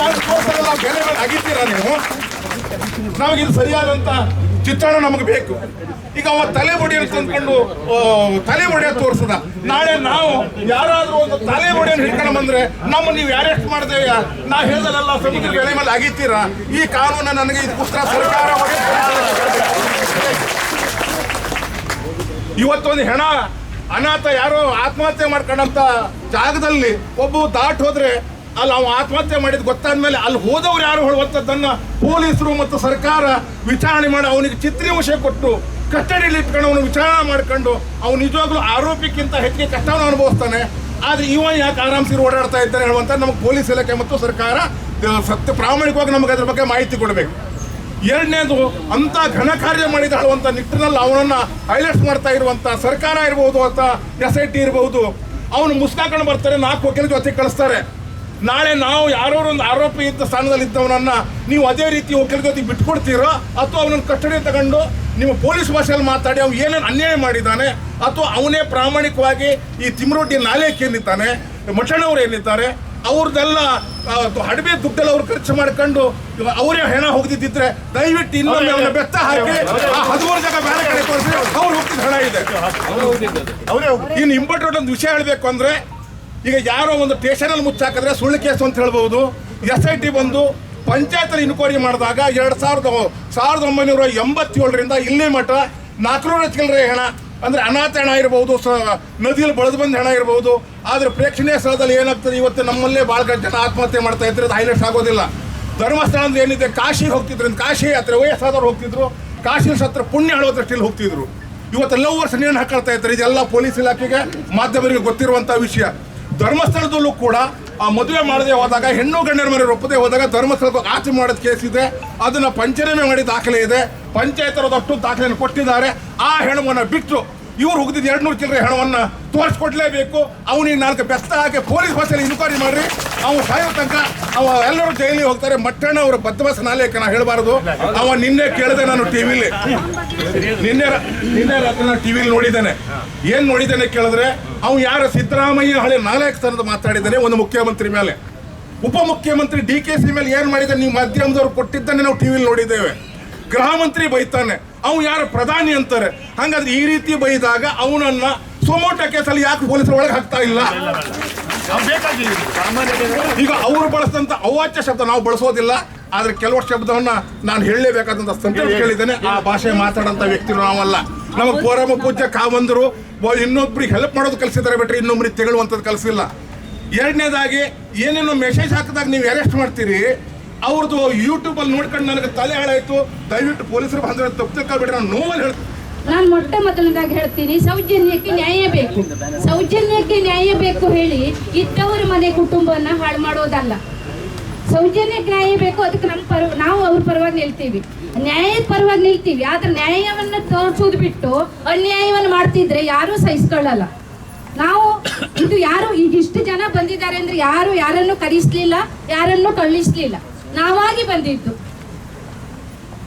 ನಾನು ಅಗಿತೀರಾ ನೀವು? ನಮಗಿದು ಇದು ಸರಿಯಾದಂತ ಚಿತ್ರಣ ನಮಗೆ ಬೇಕು. ಈಗ ಅವ ತಲೆ ಬಡಿಯನ್ನು ತಂದ್ಕೊಂಡು ತಲೆ ಬಡಿಯ ತೋರಿಸದ. ನಾಳೆ ನಾವು ಯಾರಾದ್ರೂ ಒಂದು ತಲೆ ಬಡಿಯನ್ನು ಹಿಡ್ಕೊಂಡು ಬಂದ್ರೆ ನಮ್ಮ ನೀವು ಅರೆಸ್ಟ್ ಮಾಡ್ದೇವೆ ನಾ ಹೇಳ್ದಲ್ಲ ಸಮುದ್ರ ಎಳೆ ಮೇಲೆ ಅಗಿತೀರಾ? ಈ ಕಾನೂನ ನನಗೆ ಇದು ಉತ್ತರ ಸರ್ಕಾರ ಇವತ್ತೊಂದು ಹೆಣ, ಅನಾಥ ಯಾರೋ ಆತ್ಮಹತ್ಯೆ ಮಾಡ್ಕೊಂಡಂತ ಜಾಗದಲ್ಲಿ ಒಬ್ಬ ದಾಟ್ ಹೋದ್ರೆ ಅಲ್ಲಿ ಅವ ಆತ್ಮಹತ್ಯೆ ಮಾಡಿದ್ ಗೊತ್ತಾದ್ಮೇಲೆ ಅಲ್ಲಿ ಹೋದವ್ರು ಯಾರು ಹೇಳುವಂಥದ್ದನ್ನ ಪೊಲೀಸರು ಮತ್ತು ಸರ್ಕಾರ ವಿಚಾರಣೆ ಮಾಡಿ ಅವನಿಗೆ ಚಿತ್ರೀಂಶ ಕೊಟ್ಟು ಕಸ್ಟಡಿಯಲ್ಲಿ ಇಟ್ಕೊಂಡು ವಿಚಾರಣೆ ಮಾಡ್ಕೊಂಡು ಅವ್ನು ನಿಜವಾಗ್ಲೂ ಆರೋಪಿಗಿಂತ ಹೆಚ್ಚಿಗೆ ಕಷ್ಟವನ್ನು ಅನುಭವಿಸ್ತಾನೆ. ಆದ್ರೆ ಇವ ಯಾಕೆ ಆರಾಮ್ಸಿರು ಓಡಾಡ್ತಾ ಇದ್ದಾನೆ ಹೇಳುವಂತ ನಮಗೆ ಪೊಲೀಸ್ ಇಲಾಖೆ ಮತ್ತು ಸರ್ಕಾರ ಸತ್ಯ ಪ್ರಾಮಾಣಿಕವಾಗಿ ನಮಗೆ ಅದ್ರ ಬಗ್ಗೆ ಮಾಹಿತಿ ಕೊಡಬೇಕು. ಎರಡನೇದು ಅಂತ ಘನ ಕಾರ್ಯ ಮಾಡಿದ ಹೇಳುವಂತ ನಿಟ್ಟಿನಲ್ಲಿ ಅವನನ್ನ ಹೈಲೈಟ್ ಮಾಡ್ತಾ ಇರುವಂಥ ಸರ್ಕಾರ ಇರಬಹುದು ಅಂತ ಎಸ್ ಐ ಟಿ ಇರಬಹುದು ಅವನು ಮುಸ್ಕಾಕೊಂಡು ಬರ್ತಾರೆ, ನಾಲ್ಕು ವಕೀಲ ಜೊತೆ ಕಳಿಸ್ತಾರೆ. ನಾಳೆ ನಾವು ಯಾರೋ ಒಂದು ಆರೋಪಿ ಇದ್ದ ಸ್ಥಾನದಲ್ಲಿ ಇದ್ದವನನ್ನ ನೀವು ಅದೇ ರೀತಿ ವಕೀಲ ಜೊತೆ ಬಿಟ್ಕೊಡ್ತೀರೋ? ಅಥವಾ ಅವನನ್ನು ಕಸ್ಟಡಿ ತಗೊಂಡು ನಿಮ್ಮ ಪೊಲೀಸ್ ಭಾಷೆಯಲ್ಲಿ ಮಾತಾಡಿ ಅವ್ನು ಏನೇನು ಅನ್ಯಾಯ ಮಾಡಿದ್ದಾನೆ ಅಥವಾ ಅವನೇ ಪ್ರಾಮಾಣಿಕವಾಗಿ ಈ ತಿಮ್ರೊಡ್ಡಿ ನಾಲೇಕ್ ಏನಿದ್ದಾನೆ ಮಠಣ್ಣವ್ರು ಏನಿದ್ದಾರೆ ಅವ್ರದ್ದೆಲ್ಲ ಹಡಬೆ ದುಡ್ಡೆಲ್ಲ ಅವ್ರು ಖರ್ಚು ಮಾಡ್ಕೊಂಡು ಅವರೇ ಹೆಣ ಹೋಗ್ದಿದ್ದಿದ್ರೆ ದಯವಿಟ್ಟು ಇನ್ನೊಮ್ಮೆ ಅವನ ಬೆತ್ತ ಹಾಕಿ ಆ ಹದಿಮೂರು ಜನ ಬೇರೆ ಕಡೆ ತೋರಿಸಿ ಅವ್ರು ಹೋಗ್ತಿದ್ದ ಹಣ ಇದೆ. ಇನ್ನು ಇಂಪಾರ್ಟೆಂಟ್ ಒಂದು ವಿಷಯ ಹೇಳಬೇಕು ಅಂದ್ರೆ ಈಗ ಯಾರೋ ಒಂದು ಸ್ಟೇಷನಲ್ಲಿ ಮುಚ್ಚಾಕಿದ್ರೆ ಸುಳ್ಳು ಕೇಸು ಅಂತ ಹೇಳ್ಬೋದು. ಎಸ್ ಐ ಟಿ ಬಂದು ಪಂಚಾಯತಲ್ಲಿ ಇನ್ಕ್ವೈರಿ ಮಾಡಿದಾಗ ಎರಡು ಸಾವಿರದ ಸಾವಿರದ ಒಂಬೈನೂರ ಎಂಬತ್ತೇಳರಿಂದ ಇಲ್ಲಿ ಮಠ, ನಾಲ್ಕುನೂರ ಚಿಲ್ಲರೆ ಹೆಣ. ಅಂದ್ರೆ ಅನಾಥ ಹಣ ಇರಬಹುದು ಸ ನದಿಯಲ್ಲಿ ಬಳದು ಬಂದ ಹಣ ಇರಬಹುದು ಆದರೆ ಪ್ರೇಕ್ಷಣೀಯ ಸ್ಥಳದಲ್ಲಿ ಏನಾಗ್ತದೆ? ಇವತ್ತು ನಮ್ಮಲ್ಲೇ ಭಾಳ ಜನ ಆತ್ಮಹತ್ಯೆ ಮಾಡ್ತಾ ಇದ್ರೆ ಅದು ಹೈಲೈಟ್ ಆಗೋದಿಲ್ಲ. ಧರ್ಮಸ್ಥಳ ಅಂದ್ರೆ ಏನಿದೆ? ಕಾಶಿಗೆ ಹೋಗ್ತಿದ್ರು ಕಾಶಿ ಹತ್ರ ವಯಸ್ಸಾದವ್ರು ಹೋಗ್ತಿದ್ರು. ಕಾಶಿ ಸತ್ರ ಪುಣ್ಯ ಹೇಳೋ ದೃಷ್ಟಿಯಲ್ಲಿ ಹೋಗ್ತಿದ್ರು. ಇವತ್ತೆಲ್ಲ ವರ್ಷ ನೇಣು ಹಾಕೊಳ್ತಾ ಇದ್ದಾರೆ ಇದೆಲ್ಲ ಪೊಲೀಸ್ ಇಲಾಖೆಗೆ ಮಾಧ್ಯಮರಿಗೆ ಗೊತ್ತಿರುವಂಥ ವಿಷಯ. ಧರ್ಮಸ್ಥಳದಲ್ಲೂ ಕೂಡ ಆ ಮದುವೆ ಮಾಡದೆ ಹೋದಾಗ, ಹೆಣ್ಣು ಗಂಡರ ಮನೆ ಒಪ್ಪದೆ ಹೋದಾಗ ಧರ್ಮಸ್ಥಳದ ಆಚೆ ಮಾಡೋದು ಕೇಸ್ ಇದೆ. ಅದನ್ನ ಪಂಚನಾಮೆ ಮಾಡಿ ದಾಖಲೆ ಇದೆ. ಪಂಚಾಯತ್ ಅಷ್ಟು ದಾಖಲೆಯನ್ನು ಕೊಟ್ಟಿದ್ದಾರೆ. ಆ ಹೆಣವನ್ನು ಬಿಟ್ಟು ಇವ್ರು ಹೋಗಿದ್ದು ಎರಡು ನೂರು ಚಿಲ್ಲರೆ ಹೆಣವನ್ನು ತೋರಿಸ್ಕೊಡ್ಲೇಬೇಕು. ಅವನಿಗೆ ನಾಲ್ಕು ಬೆಸ್ತ ಹಾಕಿ ಪೊಲೀಸ್ ಭಾಷೆಯಲ್ಲಿ ಇನ್ಕ್ವೈರಿ ಮಾಡ್ರಿ. ಅವನು ಸಾಯೋ ತನಕ ಅವ ಎಲ್ಲರೂ ಜೈಲಿಗೆ ಹೋಗ್ತಾರೆ. ಮಟ್ಟಣ್ಣ ಅವರ ಬದ್ಧವಾಸ ನಾಲೇಕ ನಾ ಹೇಳಬಾರದು. ಅವ ನಿನ್ನೆ ಕೇಳಿದೆ ನಾನು ಟಿವಿಲಿ ನಿನ್ನೆ ನಿನ್ನೆ ರಾತ್ರಿ ನಾನು ಟಿವಿಲಿ ನೋಡಿದ್ದೇನೆ. ಏನ್ ನೋಡಿದ್ದೇನೆ ಕೇಳಿದ್ರೆ ಅವ್ನು ಯಾರು ಸಿದ್ದರಾಮಯ್ಯ ಹಳೆ ನಾಲ್ಕು ತರದ ಮಾತಾಡಿದ್ದಾನೆ ಒಂದು ಮುಖ್ಯಮಂತ್ರಿ ಮೇಲೆ. ಉಪಮುಖ್ಯಮಂತ್ರಿ ಡಿ ಕೆ ಸಿ ಮೇಲೆ ಏನ್ ಮಾಡಿದ್ದಾನೆ ನೀವು ಮಾಧ್ಯಮದವ್ರು ಕೊಟ್ಟಿದ್ದನ್ನೇ ನಾವು ಟಿವಿಲಿ ನೋಡಿದ್ದೇವೆ. ಗೃಹ ಮಂತ್ರಿ ಬೈತಾನೆ ಅವ್ನು ಯಾರು ಪ್ರಧಾನಿ ಅಂತಾರೆ ಹಂಗಾದ್ರೆ ಈ ರೀತಿ ಬೈದಾಗ ಅವನನ್ನ ಸೊಮೋಟೋ ಕೇಸಲ್ಲಿ ಯಾಕೆ ಪೊಲೀಸರ ಒಳಗೆ ಹಾಕ್ತಾ ಇಲ್ಲ? ಈಗ ಅವರು ಬಳಸಿದಂತ ಅವಾಚ್ಯ ಶಬ್ದ ನಾವು ಬಳಸೋದಿಲ್ಲ. ಆದ್ರೆ ಕೆಲವು ಶಬ್ದವನ್ನ ನಾನು ಹೇಳಲೇಬೇಕಾದಂತ ಸಂದರ್ಭ ಕೇಳಿದ್ದೇನೆ. ಆ ಭಾಷೆ ಮಾತಾಡಂತ ವ್ಯಕ್ತಿಗಳು ನಾವಲ್ಲ. ನಮಗೆ ಪೋರಮ ಪೂಜ್ಯ ಕಾವಂದರು ಇನ್ನೊಬ್ರಿಗೆ ಹೆಲ್ಪ್ ಮಾಡೋದು ಕಲಿಸಿದ್ದಾರೆ ಬಿಟ್ರೆ ಇನ್ನೊಬ್ರಿಗೆ ತೆಗೊಳ್ಳುವಂಥದ್ದು ಕಲಿಸಿಲ್ಲ. ಎರಡನೇದಾಗಿ ಏನೇನೋ ಮೆಸೇಜ್ ಹಾಕಿದಾಗ ನೀವು ಅರೆಸ್ಟ್ ಮಾಡ್ತೀರಿ. ಅವ್ರದ್ದು ಯೂಟ್ಯೂಬ್ ಅಲ್ಲಿ ನೋಡ್ಕೊಂಡು ನನಗೆ ತಲೆ ಹಾಳಾಯ್ತು. ದಯವಿಟ್ಟು ಪೊಲೀಸರು ಬಂದ್ರೆ ತಪ್ಪು ತಿಳ್ಕೊಳ್ಬಿಟ್ರೆ ನಾನು ನೋವಲ್ಲಿ ಹೇಳ್ತೀನಿ. ನಾನು ಮೊಟ್ಟ ಮೊದಲನೇದಾಗಿ ಹೇಳ್ತೀನಿ, ಸೌಜನ್ಯಕ್ಕೆ ನ್ಯಾಯ ಬೇಕು. ಸೌಜನ್ಯಕ್ಕೆ ನ್ಯಾಯ ಬೇಕು ಹೇಳಿ, ಇದ್ದವರ ಮನೆ ಕುಟುಂಬನ ಹಾಳು ಮಾಡೋದಲ್ಲ. ಸೌಜನ್ಯಕ್ಕೆ ನ್ಯಾಯ ಬೇಕು, ಅದಕ್ಕೆ ನಮ್ಮ ಪರ, ನಾವು ಅವ್ರ ಪರವಾಗಿ ನಿಲ್ತೀವಿ. ನ್ಯಾಯದ ಪರವಾಗಿ ನಿಲ್ತೀವಿ, ಆದ್ರೆ ನ್ಯಾಯವನ್ನ ತೋರಿಸೋದು ಬಿಟ್ಟು ಅನ್ಯಾಯವನ್ನು ಮಾಡ್ತಿದ್ರೆ ಯಾರೂ ಸಹಿಸ್ಕೊಳ್ಳಲ್ಲ. ನಾವು ಇದು ಯಾರು ಈಗ ಇಷ್ಟು ಜನ ಬಂದಿದ್ದಾರೆ ಅಂದ್ರೆ ಯಾರು ಯಾರನ್ನು ಕರೆಸ್ಲಿಲ್ಲ, ಯಾರನ್ನು ಕಳಿಸ್ಲಿಲ್ಲ ನಾವಾಗಿ ಬಂದಿದ್ದು.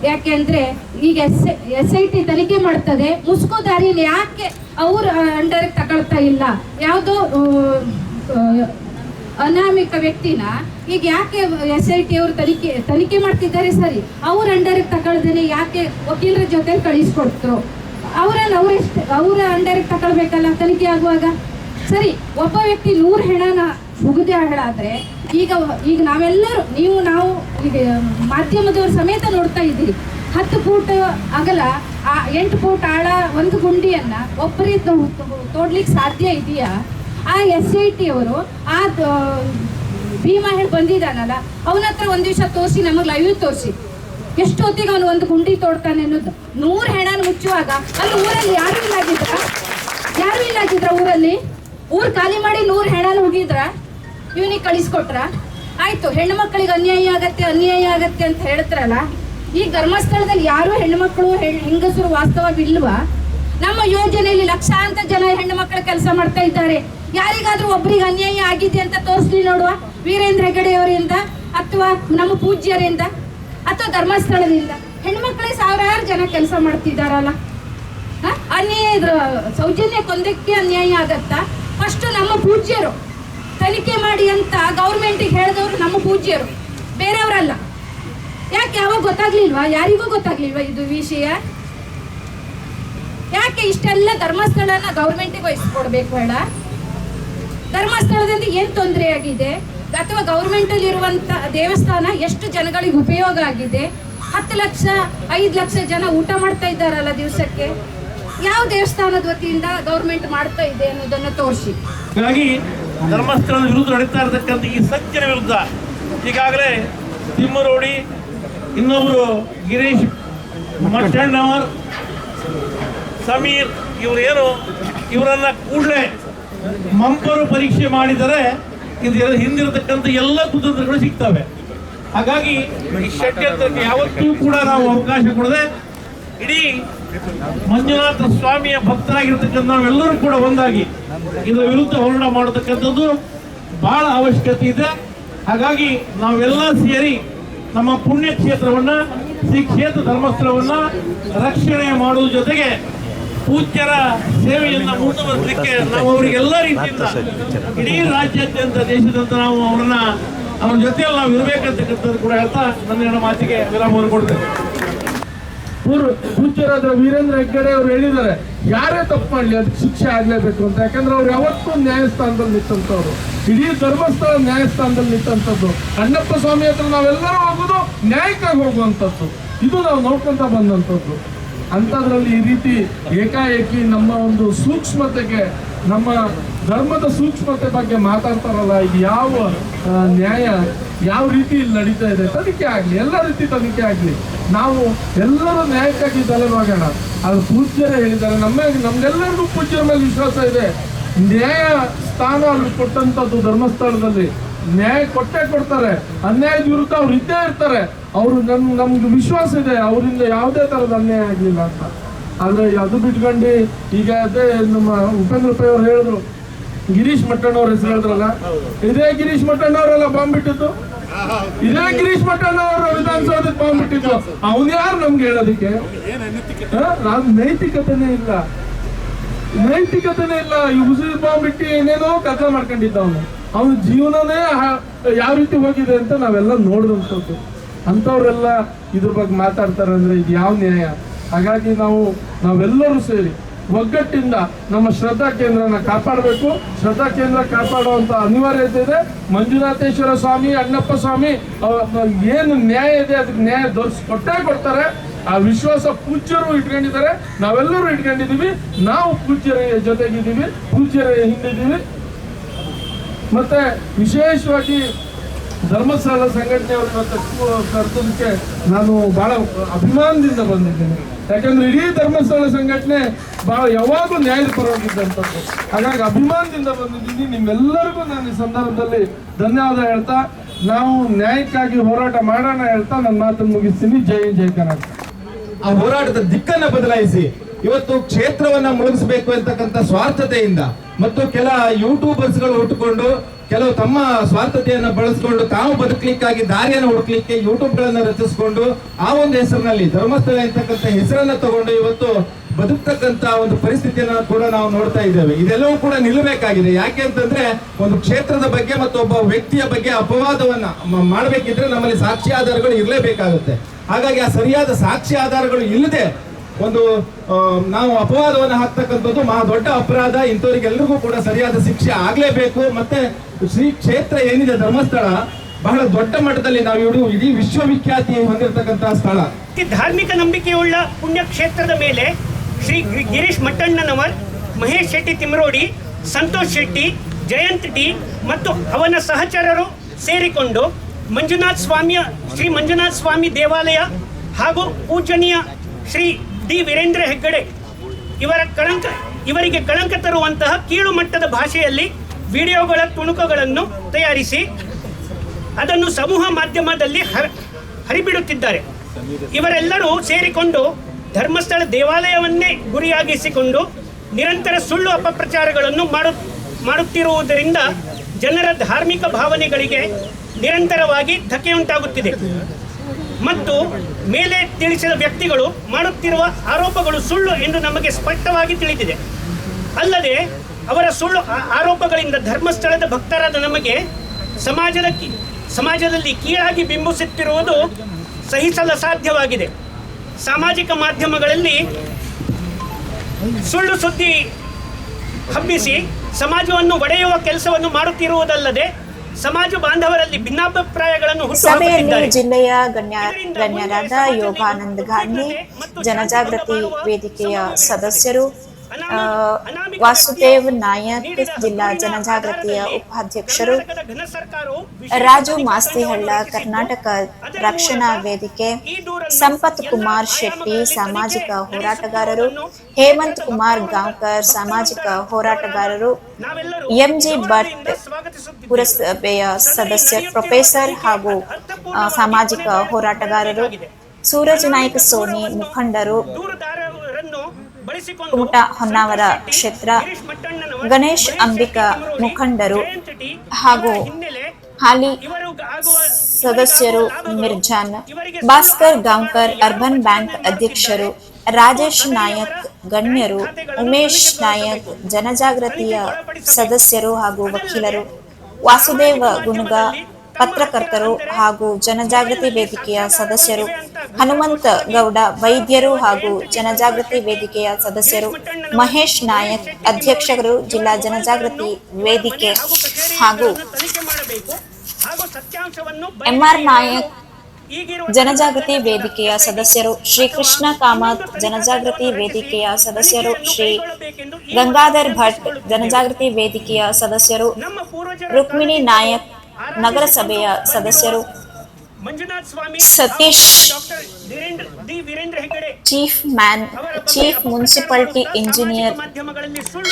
ಯಾಕೆಂದ್ರೆ ಈಗ ಎಸ್ ಎಸ್ ಐ ಟಿ ತನಿಖೆ ಮಾಡ್ತದೆ, ಮುಸ್ಕೋ ದಾರಿಯಲ್ಲಿ ಯಾಕೆ ಅವ್ರ ಅಂಡರ್ ತಗೊಳ್ತಾ ಇಲ್ಲ? ಯಾವುದೋ ಅನಾಮಿಕ ವ್ಯಕ್ತಿನ ಈಗ ಯಾಕೆ ಎಸ್ ಐ ಟಿ ಅವರು ತನಿಖೆ ತನಿಖೆ ಮಾಡ್ತಿದ್ದಾರೆ ಸರಿ. ಅವ್ರ ಅಂಡರ್ ತಗೊಳ್ದೇನೆ ಯಾಕೆ ವಕೀಲರ ಜೊತೆ ಕಳಿಸ್ಕೊಡ್ತರು ಅವರನ್ನ ಅವರೆಷ್ಟು ಅವರ ಅಂಡರ್ ತಗೊಳ್ಬೇಕಲ್ಲ ತನಿಖೆ ಆಗುವಾಗ? ಸರಿ, ಒಬ್ಬ ವ್ಯಕ್ತಿ ನೂರು ಹೆಣನ ಮುಗಿದೇ ಹೇಳಾದ್ರೆ ಈಗ ಈಗ ನಾವೆಲ್ಲರೂ, ನೀವು, ನಾವು ಈಗ ಮಾಧ್ಯಮದವ್ರ ಸಮೇತ ನೋಡ್ತಾ ಇದ್ದೀರಿ. ಹತ್ತು ಫೂಟ್ ಅಗಲ, ಆ ಎಂಟು ಫೂಟ್ ಆಳ, ಒಂದು ಗುಂಡಿಯನ್ನ ಒಬ್ಬರಿಂದ ತೋಡ್ಲಿಕ್ಕೆ ಸಾಧ್ಯ ಇದೆಯಾ? ಆ ಎಸ್ ಐ ಟಿ ಅವರು, ಆ ಭೀಮಾ ಹೇಳಿ ಬಂದಿದ್ದಾನಲ್ಲ, ಅವನ ಹತ್ರ ಒಂದ್ ದಿವಸ ತೋರಿಸಿ, ನಮಗೆ ಲೈವ್ ತೋರಿಸಿ. ಎಷ್ಟು ಹೊತ್ತಿಗೆ ಅವನು ಒಂದು ಗುಂಡಿ ತೋಡ್ತಾನೆ ಅನ್ನೋದು. ನೂರು ಹೆಣನ ಮುಚ್ಚುವಾಗ, ಅಲ್ಲಿ ಊರಲ್ಲಿ ಯಾರು ಇಲ್ಲ ಆಗಿದ್ರ? ಯಾರು ಇಲ್ಲ ಆಗಿದ್ರ ಊರಲ್ಲಿ? ಊರ್ ಖಾಲಿ ಮಾಡಿ ನೂರು ಹೆಣನ ಹೋಗಿದ್ರ ಇವನಿಗೆ ಕಳಿಸ್ಕೊಟ್ರ? ಆಯ್ತು ಹೆಣ್ಣು ಮಕ್ಕಳಿಗೆ ಅನ್ಯಾಯ ಆಗತ್ತೆ ಅನ್ಯಾಯ ಆಗತ್ತೆ ಅಂತ ಹೇಳ್ತಾರಲ್ಲ, ಈ ಧರ್ಮಸ್ಥಳದಲ್ಲಿ ಯಾರು ಹೆಣ್ಮಕ್ಳು ಹೆಂಗಸರು ವಾಸ್ತವವಾಗಿ ಇಲ್ವಾ ನಮ್ಮ ಯೋಜನೆಯಲ್ಲಿ ಲಕ್ಷಾಂತರ ಜನ ಹೆಣ್ಣು ಮಕ್ಕಳು ಕೆಲಸ ಮಾಡ್ತಾ ಇದ್ದಾರೆ. ಯಾರಿಗಾದ್ರೂ ಒಬ್ಬರಿಗೆ ಅನ್ಯಾಯ ಆಗಿದೆ ಅಂತ ತೋರಿಸ್ಲಿ ನೋಡುವ ವೀರೇಂದ್ರ ಹೆಗಡೆಯವರಿಂದ ಅಥವಾ ನಮ್ಮ ಪೂಜ್ಯರಿಂದ ಅಥವಾ ಧರ್ಮಸ್ಥಳದಿಂದ. ಹೆಣ್ಮಕ್ಳಿಗೆ ಸಾವಿರಾರು ಜನ ಕೆಲಸ ಮಾಡ್ತಿದ್ದಾರಲ್ಲ? ಅನ್ಯಾಯ ಸೌಜನ್ಯ ಕೊಂದಕ್ಕೆ ಅನ್ಯಾಯ ಆಗತ್ತಾ? ಫಸ್ಟ್ ನಮ್ಮ ಪೂಜ್ಯರು. ತನಿಖೆ ಮಾಡಿ ಅಂತ ಗೌರ್ಮೆಂಟಿಗೆ ಹೇಳಿದವರು ನಮ್ಮ ಪೂಜ್ಯರು. ಬೇರೆಯವರಲ್ಲ. ಯಾಕೆ ಯಾವಾಗ ಗೊತ್ತಾಗ್ಲಿಲ್ವಾ? ಯಾರಿಗೂ ಗೊತ್ತಾಗ್ಲಿಲ್ವಾ ಇದು ವಿಷಯ? ಯಾಕೆ ಇಷ್ಟೆಲ್ಲ ಧರ್ಮಸ್ಥಳನ ಗೌರ್ಮೆಂಟಿಗೆ ವಹಿಸ್ಕೊಡ್ಬೇಕು ಹೇಳ? ಧರ್ಮಸ್ಥಳದಿಂದ ಏನ್ ತೊಂದರೆ ಆಗಿದೆ? ಅಥವಾ ಗೌರ್ಮೆಂಟ್ ಅಲ್ಲಿ ಇರುವಂತ ದೇವಸ್ಥಾನ ಎಷ್ಟು ಜನಗಳಿಗೆ ಉಪಯೋಗ ಆಗಿದೆ? ಹತ್ತು ಲಕ್ಷ, ಐದು ಲಕ್ಷ ಜನ ಊಟ ಮಾಡ್ತಾ ಇದ್ದಾರಲ್ಲ ದಿವಸಕ್ಕೆ? ಯಾವ ದೇವಸ್ಥಾನದ ವತಿಯಿಂದ ಗೌರ್ಮೆಂಟ್ ಮಾಡ್ತಾ ಇದೆ ಅನ್ನೋದನ್ನ ತೋರಿಸಿ. ಹಾಗಾಗಿ ಧರ್ಮಸ್ಥಳದ ವಿರುದ್ಧ ನಡೀತಾ ಇರತಕ್ಕಂಥ ಈ ಸಜ್ಜನ ವಿರುದ್ಧ ಈಗಾಗಲೇ ತಿಮ್ಮರೋಡಿ ಇನ್ನೊಬ್ರು ಗಿರೀಶ್ ಮಟ್ಟಣ್ಣವರ್ ಸಮೀರ್ ಇವರೇನು ಇವರನ್ನ ಕೂಡಲೇ ಮಂಪರು ಪರೀಕ್ಷೆ ಮಾಡಿದರೆ ಇದು ಹಿಂದಿರತಕ್ಕಂಥ ಎಲ್ಲ ಕುತಂತ್ರಗಳು ಸಿಗ್ತವೆ. ಹಾಗಾಗಿ ಈ ಷಡ್ಯಂತ್ರಕ್ಕೆ ಯಾವತ್ತೂ ಕೂಡ ನಾವು ಅವಕಾಶ ಕೊಡದೆ ಇಡೀ ಮಂಜುನಾಥ ಸ್ವಾಮಿಯ ಭಕ್ತರಾಗಿರ್ತಕ್ಕಂಥ ನಾವೆಲ್ಲರೂ ಕೂಡ ಒಂದಾಗಿ ಇದರ ವಿರುದ್ಧ ಹೋರಾಟ ಮಾಡತಕ್ಕಂಥದ್ದು ಬಹಳ ಅವಶ್ಯಕತೆ ಇದೆ. ಹಾಗಾಗಿ ನಾವೆಲ್ಲ ಸೇರಿ ನಮ್ಮ ಪುಣ್ಯ ಕ್ಷೇತ್ರವನ್ನ ಶ್ರೀ ಕ್ಷೇತ್ರ ಧರ್ಮಸ್ಥಳವನ್ನ ರಕ್ಷಣೆ ಮಾಡುವ ಜೊತೆಗೆ ಪೂಜ್ಯರ ಸೇವೆಯನ್ನು ಮುಂದುವರಿಸಲಿಕ್ಕೆ ನಾವು ಅವರಿಗೆಲ್ಲ ರೀತಿಯಿಂದ ಇಡೀ ರಾಜ್ಯಾದ್ಯಂತ ದೇಶದಂತ ನಾವು ಅವರನ್ನ, ಅವ್ರ ಜೊತೆಯಲ್ಲಿ ನಾವು ಇರಬೇಕಂತಕ್ಕಂಥದ್ದು ಕೂಡ ಹೇಳ್ತಾ ನನ್ನ ಮಾತಿಗೆ ವಿರಾಮವನ್ನು ಕೊಡ್ತೇನೆ. ಪೂರ್ವ ಪೂಜ್ಯರಾದ ವೀರೇಂದ್ರ ಹೆಗ್ಗಡೆ ಅವರು ಹೇಳಿದ್ದಾರೆ, ಯಾರೇ ತಪ್ಪು ಮಾಡಲಿ, ಅದಕ್ಕೆ ಶಿಕ್ಷೆ ಆಗಲೇಬೇಕು ಅಂತ. ಯಾಕಂದ್ರೆ ಅವ್ರು ಯಾವತ್ತೂ ನ್ಯಾಯಸ್ಥಾನದಲ್ಲಿ ನಿಂತವರು ಇಡೀ ಧರ್ಮಸ್ಥಳ ನ್ಯಾಯಸ್ಥಾನದಲ್ಲಿ ನಿಂತಂಥದ್ದು. ಅಣ್ಣಪ್ಪ ಸ್ವಾಮಿ ಹತ್ರ ನಾವೆಲ್ಲರೂ ಹೋಗೋದು, ನ್ಯಾಯಕ್ಕಾಗಿ ಹೋಗುವಂಥದ್ದು. ಇದು ನಾವು ನೋಡ್ಕೊಂತ ಬಂದಂಥದ್ದು. ಅಂಥದ್ರಲ್ಲಿ ಈ ರೀತಿ ಏಕಾಏಕಿ ನಮ್ಮ ಒಂದು ಸೂಕ್ಷ್ಮತೆಗೆ, ನಮ್ಮ ಧರ್ಮದ ಸೂಕ್ಷ್ಮತೆ ಬಗ್ಗೆ ಮಾತಾಡ್ತಾರಲ್ಲ ಯಾವ ನ್ಯಾಯ ಯಾವ ರೀತಿ ಇಲ್ಲಿ ನಡೀತಾ ಇದೆ, ತನಿಖೆ ಆಗಲಿ, ಎಲ್ಲ ರೀತಿ ತನಿಖೆ ಆಗಲಿ, ನಾವು ಎಲ್ಲರೂ ನ್ಯಾಯಕ್ಕಾಗಿ ತಲೆಬಾಗೋಣ ಅದು ಪೂಜ್ಯರೇ ಹೇಳಿದ್ದಾರೆ, ನಮ್ಮ ನಮ್ಗೆಲ್ಲರಿಗೂ ಪೂಜ್ಯರ ಮೇಲೆ ವಿಶ್ವಾಸ ಇದೆ. ನ್ಯಾಯ ಸ್ಥಾನ ಅಲ್ಲಿ ಕೊಟ್ಟಂಥದ್ದು ಧರ್ಮಸ್ಥಳದಲ್ಲಿ ನ್ಯಾಯ ಕೊಟ್ಟೇ ಕೊಡ್ತಾರೆ. ಅನ್ಯಾಯದ ವಿರುದ್ಧ ಅವ್ರು ಇದ್ದೇ ಇರ್ತಾರೆ. ಅವರು ನಮ್, ನಮ್ದು ವಿಶ್ವಾಸ ಇದೆ. ಅವರಿಂದ ಯಾವುದೇ ತರದ ಅನ್ಯಾಯ ಆಗಲಿಲ್ಲ ಅಂತ. ಆದ್ರೆ ಅದು ಬಿಟ್ಕೊಂಡು ಈಗ ಅದೇ ನಮ್ಮ ಉಪೇಂದ್ರ ಪೈ ಅವ್ರು ಹೇಳಿದ್ರು. ಗಿರೀಶ್ ಮಟ್ಟಣ್ಣ ಅವ್ರ ಹೆಸರು ಹೇಳಿದ್ರಲ್ಲ? ಇದೇ ಗಿರೀಶ್ ಮಟ್ಟಣ್ಣ ಅವರೆಲ್ಲ ಬಾಂಬ್ ಬಿಟ್ಟಿದ್ದು? ಇದೇ ಗಿರೀಶ್ ಮಟ್ಟಣ್ಣ ಅವರು ವಿಧಾನಸೌಧಕ್ಕೆ ಬಾಂಬ್ ಬಿಟ್ಟಿದ್ದು? ಅವನ್ ಯಾರು ನಮ್ಗೆ ಹೇಳೋದಕ್ಕೆ? ನಾನು ನೈತಿಕತೆನೇ ಇಲ್ಲ. ನೈತಿಕತೆನೇ ಇಲ್ಲ. ಈ ಉಸಿರು ಬಾಂಬ್ ಬಿಟ್ಟು ಏನೇನೋ ಕೆಲಸ ಮಾಡ್ಕೊಂಡಿದ್ದ ಅವನು. ಅವನ ಜೀವನನೇ ಯಾವ ರೀತಿ ಹೋಗಿದೆ ಅಂತ ನಾವೆಲ್ಲ ನೋಡಿದಂಥದ್ದು. ಅಂಥವ್ರೆಲ್ಲ ಇದ್ರ ಬಗ್ಗೆ ಮಾತಾಡ್ತಾರೆ ಅಂದ್ರೆ ಇದು ಯಾವ ನ್ಯಾಯ? ಹಾಗಾಗಿ ನಾವು, ನಾವೆಲ್ಲರೂ ಸೇರಿ ಒಗ್ಗಟ್ಟಿಂದ ನಮ್ಮ ಶ್ರದ್ಧಾ ಕೇಂದ್ರನ ಕಾಪಾಡಬೇಕು. ಶ್ರದ್ಧಾ ಕೇಂದ್ರ ಕಾಪಾಡುವಂತ ಅನಿವಾರ್ಯತೆ ಇದೆ. ಮಂಜುನಾಥೇಶ್ವರ ಸ್ವಾಮಿ, ಅಣ್ಣಪ್ಪ ಸ್ವಾಮಿ ಏನು ನ್ಯಾಯ ಇದೆ, ಅದಕ್ಕೆ ನ್ಯಾಯ ದೊರಸ್ ಕೊಟ್ಟೇ ಕೊಡ್ತಾರೆ. ಆ ವಿಶ್ವಾಸ ಪೂಜ್ಯರು ಇಟ್ಕೊಂಡಿದ್ದಾರೆ. ನಾವೆಲ್ಲರೂ ಇಟ್ಕೊಂಡಿದ್ದೀವಿ. ನಾವು ಪೂಜ್ಯರ ಜೊತೆಗಿದ್ದೀವಿ. ಪೂಜ್ಯರ ಹಿಂದಿದ್ದೀವಿ. ಮತ್ತೆ ವಿಶೇಷವಾಗಿ ಧರ್ಮಸ್ಥಳ ಸಂಘಟನೆಯವರು ಇವತ್ತು ನಾನು ಬಹಳ ಅಭಿಮಾನದಿಂದ ಬಂದಿದ್ದೇನೆ. ಯಾಕಂದ್ರೆ ಇಡೀ ಧರ್ಮಸ್ಥಳ ಸಂಘಟನೆ ಬಹಳ ಯಾವಾಗಲೂ ನ್ಯಾಯದ ಪರವಾಗಿದ್ದಂಥದ್ದು. ಹಾಗಾಗಿ ಅಭಿಮಾನದಿಂದ ಬಂದಿದ್ದೀನಿ. ನಿಮ್ಮೆಲ್ಲರಿಗೂ ನಾನು ಈ ಸಂದರ್ಭದಲ್ಲಿ ಧನ್ಯವಾದ ಹೇಳ್ತಾ, ನಾವು ನ್ಯಾಯಕ್ಕಾಗಿ ಹೋರಾಟ ಮಾಡೋಣ ಹೇಳ್ತಾ ನನ್ನ ಮಾತನ್ನು ಮುಗಿಸ್ತೀನಿ. ಜೈ ಜಯ ಕರ್ನಾಟಕ. ಆ ಹೋರಾಟದ ದಿಕ್ಕನ್ನ ಬದಲಾಯಿಸಿ. ಇವತ್ತು ಕ್ಷೇತ್ರವನ್ನ ಮುಳುಗಿಸಬೇಕು ಅಂತಕ್ಕಂಥ ಸ್ವಾರ್ಥತೆಯಿಂದ ಮತ್ತು ಕೆಲ ಯೂಟ್ಯೂಬರ್ಸ್ಗಳು ಹುಟ್ಟುಕೊಂಡು, ಕೆಲವು ತಮ್ಮ ಸ್ವಾರ್ಥತೆಯನ್ನು ಬಳಸಿಕೊಂಡು ತಾವು ಬದುಕಲಿಕ್ಕಾಗಿ ದಾರಿಯನ್ನು ಹುಡುಕ್ಲಿಕ್ಕೆ ಯೂಟ್ಯೂಬ್ ಗಳನ್ನ ರಚಿಸಿಕೊಂಡು ಆ ಒಂದು ಹೆಸರಿನಲ್ಲಿ ಧರ್ಮಸ್ಥಳ ಅಂತಕ್ಕಂಥ ಹೆಸರನ್ನ ತಗೊಂಡು ಇವತ್ತು ಬದುಕ್ತಕ್ಕಂತ ಒಂದು ಪರಿಸ್ಥಿತಿಯನ್ನ ಕೂಡ ನಾವು ನೋಡ್ತಾ ಇದ್ದೇವೆ. ಇದೆಲ್ಲವೂ ಕೂಡ ನಿಲ್ಲಬೇಕಾಗಿದೆ. ಯಾಕೆ ಅಂತಂದ್ರೆ ಒಂದು ಕ್ಷೇತ್ರದ ಬಗ್ಗೆ ಮತ್ತು ಒಬ್ಬ ವ್ಯಕ್ತಿಯ ಬಗ್ಗೆ ಅಪವಾದವನ್ನ ಮಾಡಬೇಕಿದ್ರೆ ನಮ್ಮಲ್ಲಿ ಸಾಕ್ಷಿ ಆಧಾರಗಳು ಇರಲೇಬೇಕಾಗುತ್ತೆ. ಹಾಗಾಗಿ ಆ ಸರಿಯಾದ ಸಾಕ್ಷಿ ಆಧಾರಗಳು ಇಲ್ಲದೆ ಒಂದು ನಾವು ಅಪವಾದವನ್ನು ಹಾಕ್ತಕ್ಕಂಥದ್ದು ಮಹಾ ದೊಡ್ಡ ಅಪರಾಧ. ಇಂಥವರಿಗೆಲ್ಲರಿಗೂ ಕೂಡ ಸರಿಯಾದ ಶಿಕ್ಷೆ ಆಗಲೇಬೇಕು. ಮತ್ತೆ ಶ್ರೀ ಕ್ಷೇತ್ರ ಏನಿದೆ, ಧರ್ಮಸ್ಥಳ, ಬಹಳ ದೊಡ್ಡ ಮಟ್ಟದಲ್ಲಿ ನಾವು ಇವರು ಇಡೀ ವಿಶ್ವವಿಖ್ಯಾತಿ ಹೊಂದಿರತಕ್ಕಂತಹ ಸ್ಥಳ. ಧಾರ್ಮಿಕ ನಂಬಿಕೆಯುಳ್ಳ ಪುಣ್ಯಕ್ಷೇತ್ರದ ಮೇಲೆ ಶ್ರೀ ಗಿರೀಶ್ ಮಟ್ಟಣ್ಣನವರ್, ಮಹೇಶ್ ಶೆಟ್ಟಿ ತಿಮ್ರೋಡಿ, ಸಂತೋಷ್ ಶೆಟ್ಟಿ, ಜಯಂತ್ ಡಿ ಮತ್ತು ಅವನ ಸಹಚರರು ಸೇರಿಕೊಂಡು ಮಂಜುನಾಥ್ ಸ್ವಾಮಿಯ, ಶ್ರೀ ಮಂಜುನಾಥ ಸ್ವಾಮಿ ದೇವಾಲಯ ಹಾಗೂ ಪೂಜನೀಯ ಶ್ರೀ ಡಿ ವೀರೇಂದ್ರ ಹೆಗ್ಗಡೆ. ಇವರ ಕಳಂಕ, ಇವರಿಗೆ ಕಳಂಕ ತರುವಂತಹ ಕೀಳು ಮಟ್ಟದ ಭಾಷೆಯಲ್ಲಿ ವಿಡಿಯೋಗಳ ತುಣುಕುಗಳನ್ನು ತಯಾರಿಸಿ ಅದನ್ನು ಸಮೂಹ ಮಾಧ್ಯಮದಲ್ಲಿ ಹರ, ಹರಿಬಿಡುತ್ತಿದ್ದಾರೆ. ಇವರೆಲ್ಲರೂ ಸೇರಿಕೊಂಡು ಧರ್ಮಸ್ಥಳ ದೇವಾಲಯವನ್ನೇ ಗುರಿಯಾಗಿಸಿಕೊಂಡು ನಿರಂತರ ಸುಳ್ಳು ಅಪಪ್ರಚಾರಗಳನ್ನು ಮಾಡು, ಮಾಡುತ್ತಿರುವುದರಿಂದ ಜನರ ಧಾರ್ಮಿಕ ಭಾವನೆಗಳಿಗೆ ನಿರಂತರವಾಗಿ ಧಕ್ಕೆಯುಂಟಾಗುತ್ತಿದೆ. ಮತ್ತು ಮೇಲೆ ತಿಳಿಸಿದ ವ್ಯಕ್ತಿಗಳು ಮಾಡುತ್ತಿರುವ ಆರೋಪಗಳು ಸುಳ್ಳು ಎಂದು ನಮಗೆ ಸ್ಪಷ್ಟವಾಗಿ ತಿಳಿದಿದೆ. ಅಲ್ಲದೆ ಅವರ ಸುಳ್ಳು ಆರೋಪಗಳಿಂದ ಧರ್ಮಸ್ಥಳದ ಭಕ್ತರಾದ ನಮಗೆ ಸಮಾಜದ ಸಮಾಜದಲ್ಲಿ ಕೀಳಾಗಿ ಬಿಂಬಿಸುತ್ತಿರುವುದು ಸಹಿಸಲು ಸಾಧ್ಯವಾಗಿದೆ ಸಾಮಾಜಿಕ ಮಾಧ್ಯಮಗಳಲ್ಲಿ ಸುಳ್ಳು ಸುದ್ದಿ ಹಬ್ಬಿಸಿ ಸಮಾಜವನ್ನು ಒಡೆಯುವ ಕೆಲಸವನ್ನು ಮಾಡುತ್ತಿರುವುದಲ್ಲದೆ ಸಮಾಜ ಬಾಂಧವರಲ್ಲಿ ಭಿನ್ನಾಭಿಪ್ರಾಯಗಳನ್ನು ಸಭೆಯಲ್ಲಿ ಜಿಲ್ಲೆಯ ಗಣ್ಯ ಗಣ್ಯರಾದ ಯೋಗಾನಂದ್ ಗಾಂಧಿ ಜನಜಾಗೃತಿ ವೇದಿಕೆಯ ಸದಸ್ಯರು ವಾಸುದೇವ್ ನಾಯಕ್ ಜಿಲ್ಲಾ ಜನಜಾಗೃತಿಯ ಉಪಾಧ್ಯಕ್ಷರು ರಾಜು ಮಾಸ್ತಿಹಳ್ಳ ಕರ್ನಾಟಕ ರಕ್ಷಣಾ ವೇದಿಕೆ ಸಂಪತ್ ಕುಮಾರ್ ಶೆಟ್ಟಿ ಸಾಮಾಜಿಕ ಹೋರಾಟಗಾರರು ಹೇಮಂತ್ ಕುಮಾರ್ ಗಾಂವ್ಕರ್ ಸಾಮಾಜಿಕ ಹೋರಾಟಗಾರರು ಎಂಜಿ ಭಟ್ ಪುರಸಭೆಯ ಸದಸ್ಯ ಪ್ರೊಫೆಸರ್ ಹಾಗೂ ಸಾಮಾಜಿಕ ಹೋರಾಟಗಾರರು ಸೂರಜ್ ನಾಯ್ಕ ಸೋನಿ ಮುಖಂಡರು ಕುಮಟ ಹೊನ್ನಾವರ ಕ್ಷೇತ್ರ ಗಣೇಶ್ ಅಂಬಿಕಾ ಮುಖಂಡರು ಹಾಗೂ ಹಾಲಿ ಸದಸ್ಯರು ಮಿರ್ಜಾನ್ ಭಾಸ್ಕರ್ ಗಾಂವ್ಕರ್ ಅರ್ಬನ್ ಬ್ಯಾಂಕ್ ಅಧ್ಯಕ್ಷರು ರಾಜೇಶ್ ನಾಯಕ್ ಗಣ್ಯರು ಉಮೇಶ್ ನಾಯಕ್ ಜನಜಾಗೃತಿಯ ಸದಸ್ಯರು ಹಾಗೂ ವಕೀಲರು ವಾಸುದೇವ ಗುಣಗ ಪತ್ರಕರ್ತರು ಹಾಗೂ ಜನಜಾಗೃತಿ ವೇದಿಕೆಯ ಸದಸ್ಯರು ಹನುಮಂತ ಗೌಡ, ವೈದ್ಯರು ಹಾಗೂ ಜನಜಾಗೃತಿ ವೇದಿಕೆಯ ಸದಸ್ಯರು, ಮಹೇಶ್ ನಾಯಕ್ ಅಧ್ಯಕ್ಷರು, ಜಿಲ್ಲಾ ಜನಜಾಗೃತಿ ವೇದಿಕೆ ಹಾಗೂ ಎಂಆರ್ ನಾಯಕ್ ಜನಜಾಗೃತಿ ವೇದಿಕೆಯ ಸದಸ್ಯರು, ಶ್ರೀ ಕೃಷ್ಣ ಕಾಮತ್ ಜನಜಾಗೃತಿ ವೇದಿಕೆಯ ಸದಸ್ಯರು, ಶ್ರೀ ಗಂಗಾಧರ್ ಭಟ್ ಜನಜಾಗೃತಿ ವೇದಿಕೆಯ ಸದಸ್ಯರು, ರುಕ್ಮಿಣಿ ನಾಯಕ್ ನಗರಸಭೆಯ ಸದಸ್ಯರು Satish D Veerendra Heggade chief man chief municipality engineer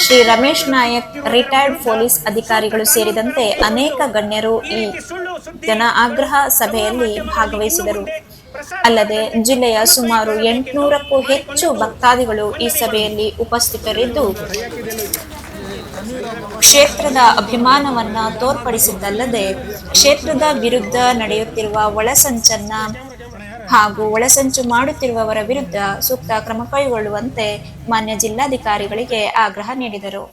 Shri Ramesh Naik retired police ಅಧಿಕಾರಿಗಳು ಸೇರಿದಂತೆ ಅನೇಕ ಗಣ್ಯರು ಈ ಜನ ಆಗ್ರಹ ಸಭೆಯಲ್ಲಿ ಭಾಗವಹಿಸಿದರು. ಅಲ್ಲದೆ ಜಿಲ್ಲೆಯ ಸುಮಾರು ಎಂಟುನೂರಕ್ಕೂ ಹೆಚ್ಚು ಭಕ್ತಾದಿಗಳು ಈ ಸಭೆಯಲ್ಲಿ ಉಪಸ್ಥಿತರಿದ್ದು. ಕ್ಷೇತ್ರದ ಅಭಿಮಾನವನ್ನ ತೋರ್ಪಡಿಸಿದ್ದಲ್ಲದೆ ಕ್ಷೇತ್ರದ ವಿರುದ್ಧ ನಡೆಯುತ್ತಿರುವ ಒಳಸಂಚನ್ನ ಹಾಗೂ ಒಳಸಂಚು ಮಾಡುತ್ತಿರುವವರ ವಿರುದ್ಧ ಸೂಕ್ತ ಕ್ರಮ ಕೈಗೊಳ್ಳುವಂತೆ ಮಾನ್ಯ ಜಿಲ್ಲಾಧಿಕಾರಿಗಳಿಗೆ ಆಗ್ರಹ ನೀಡಿದರು.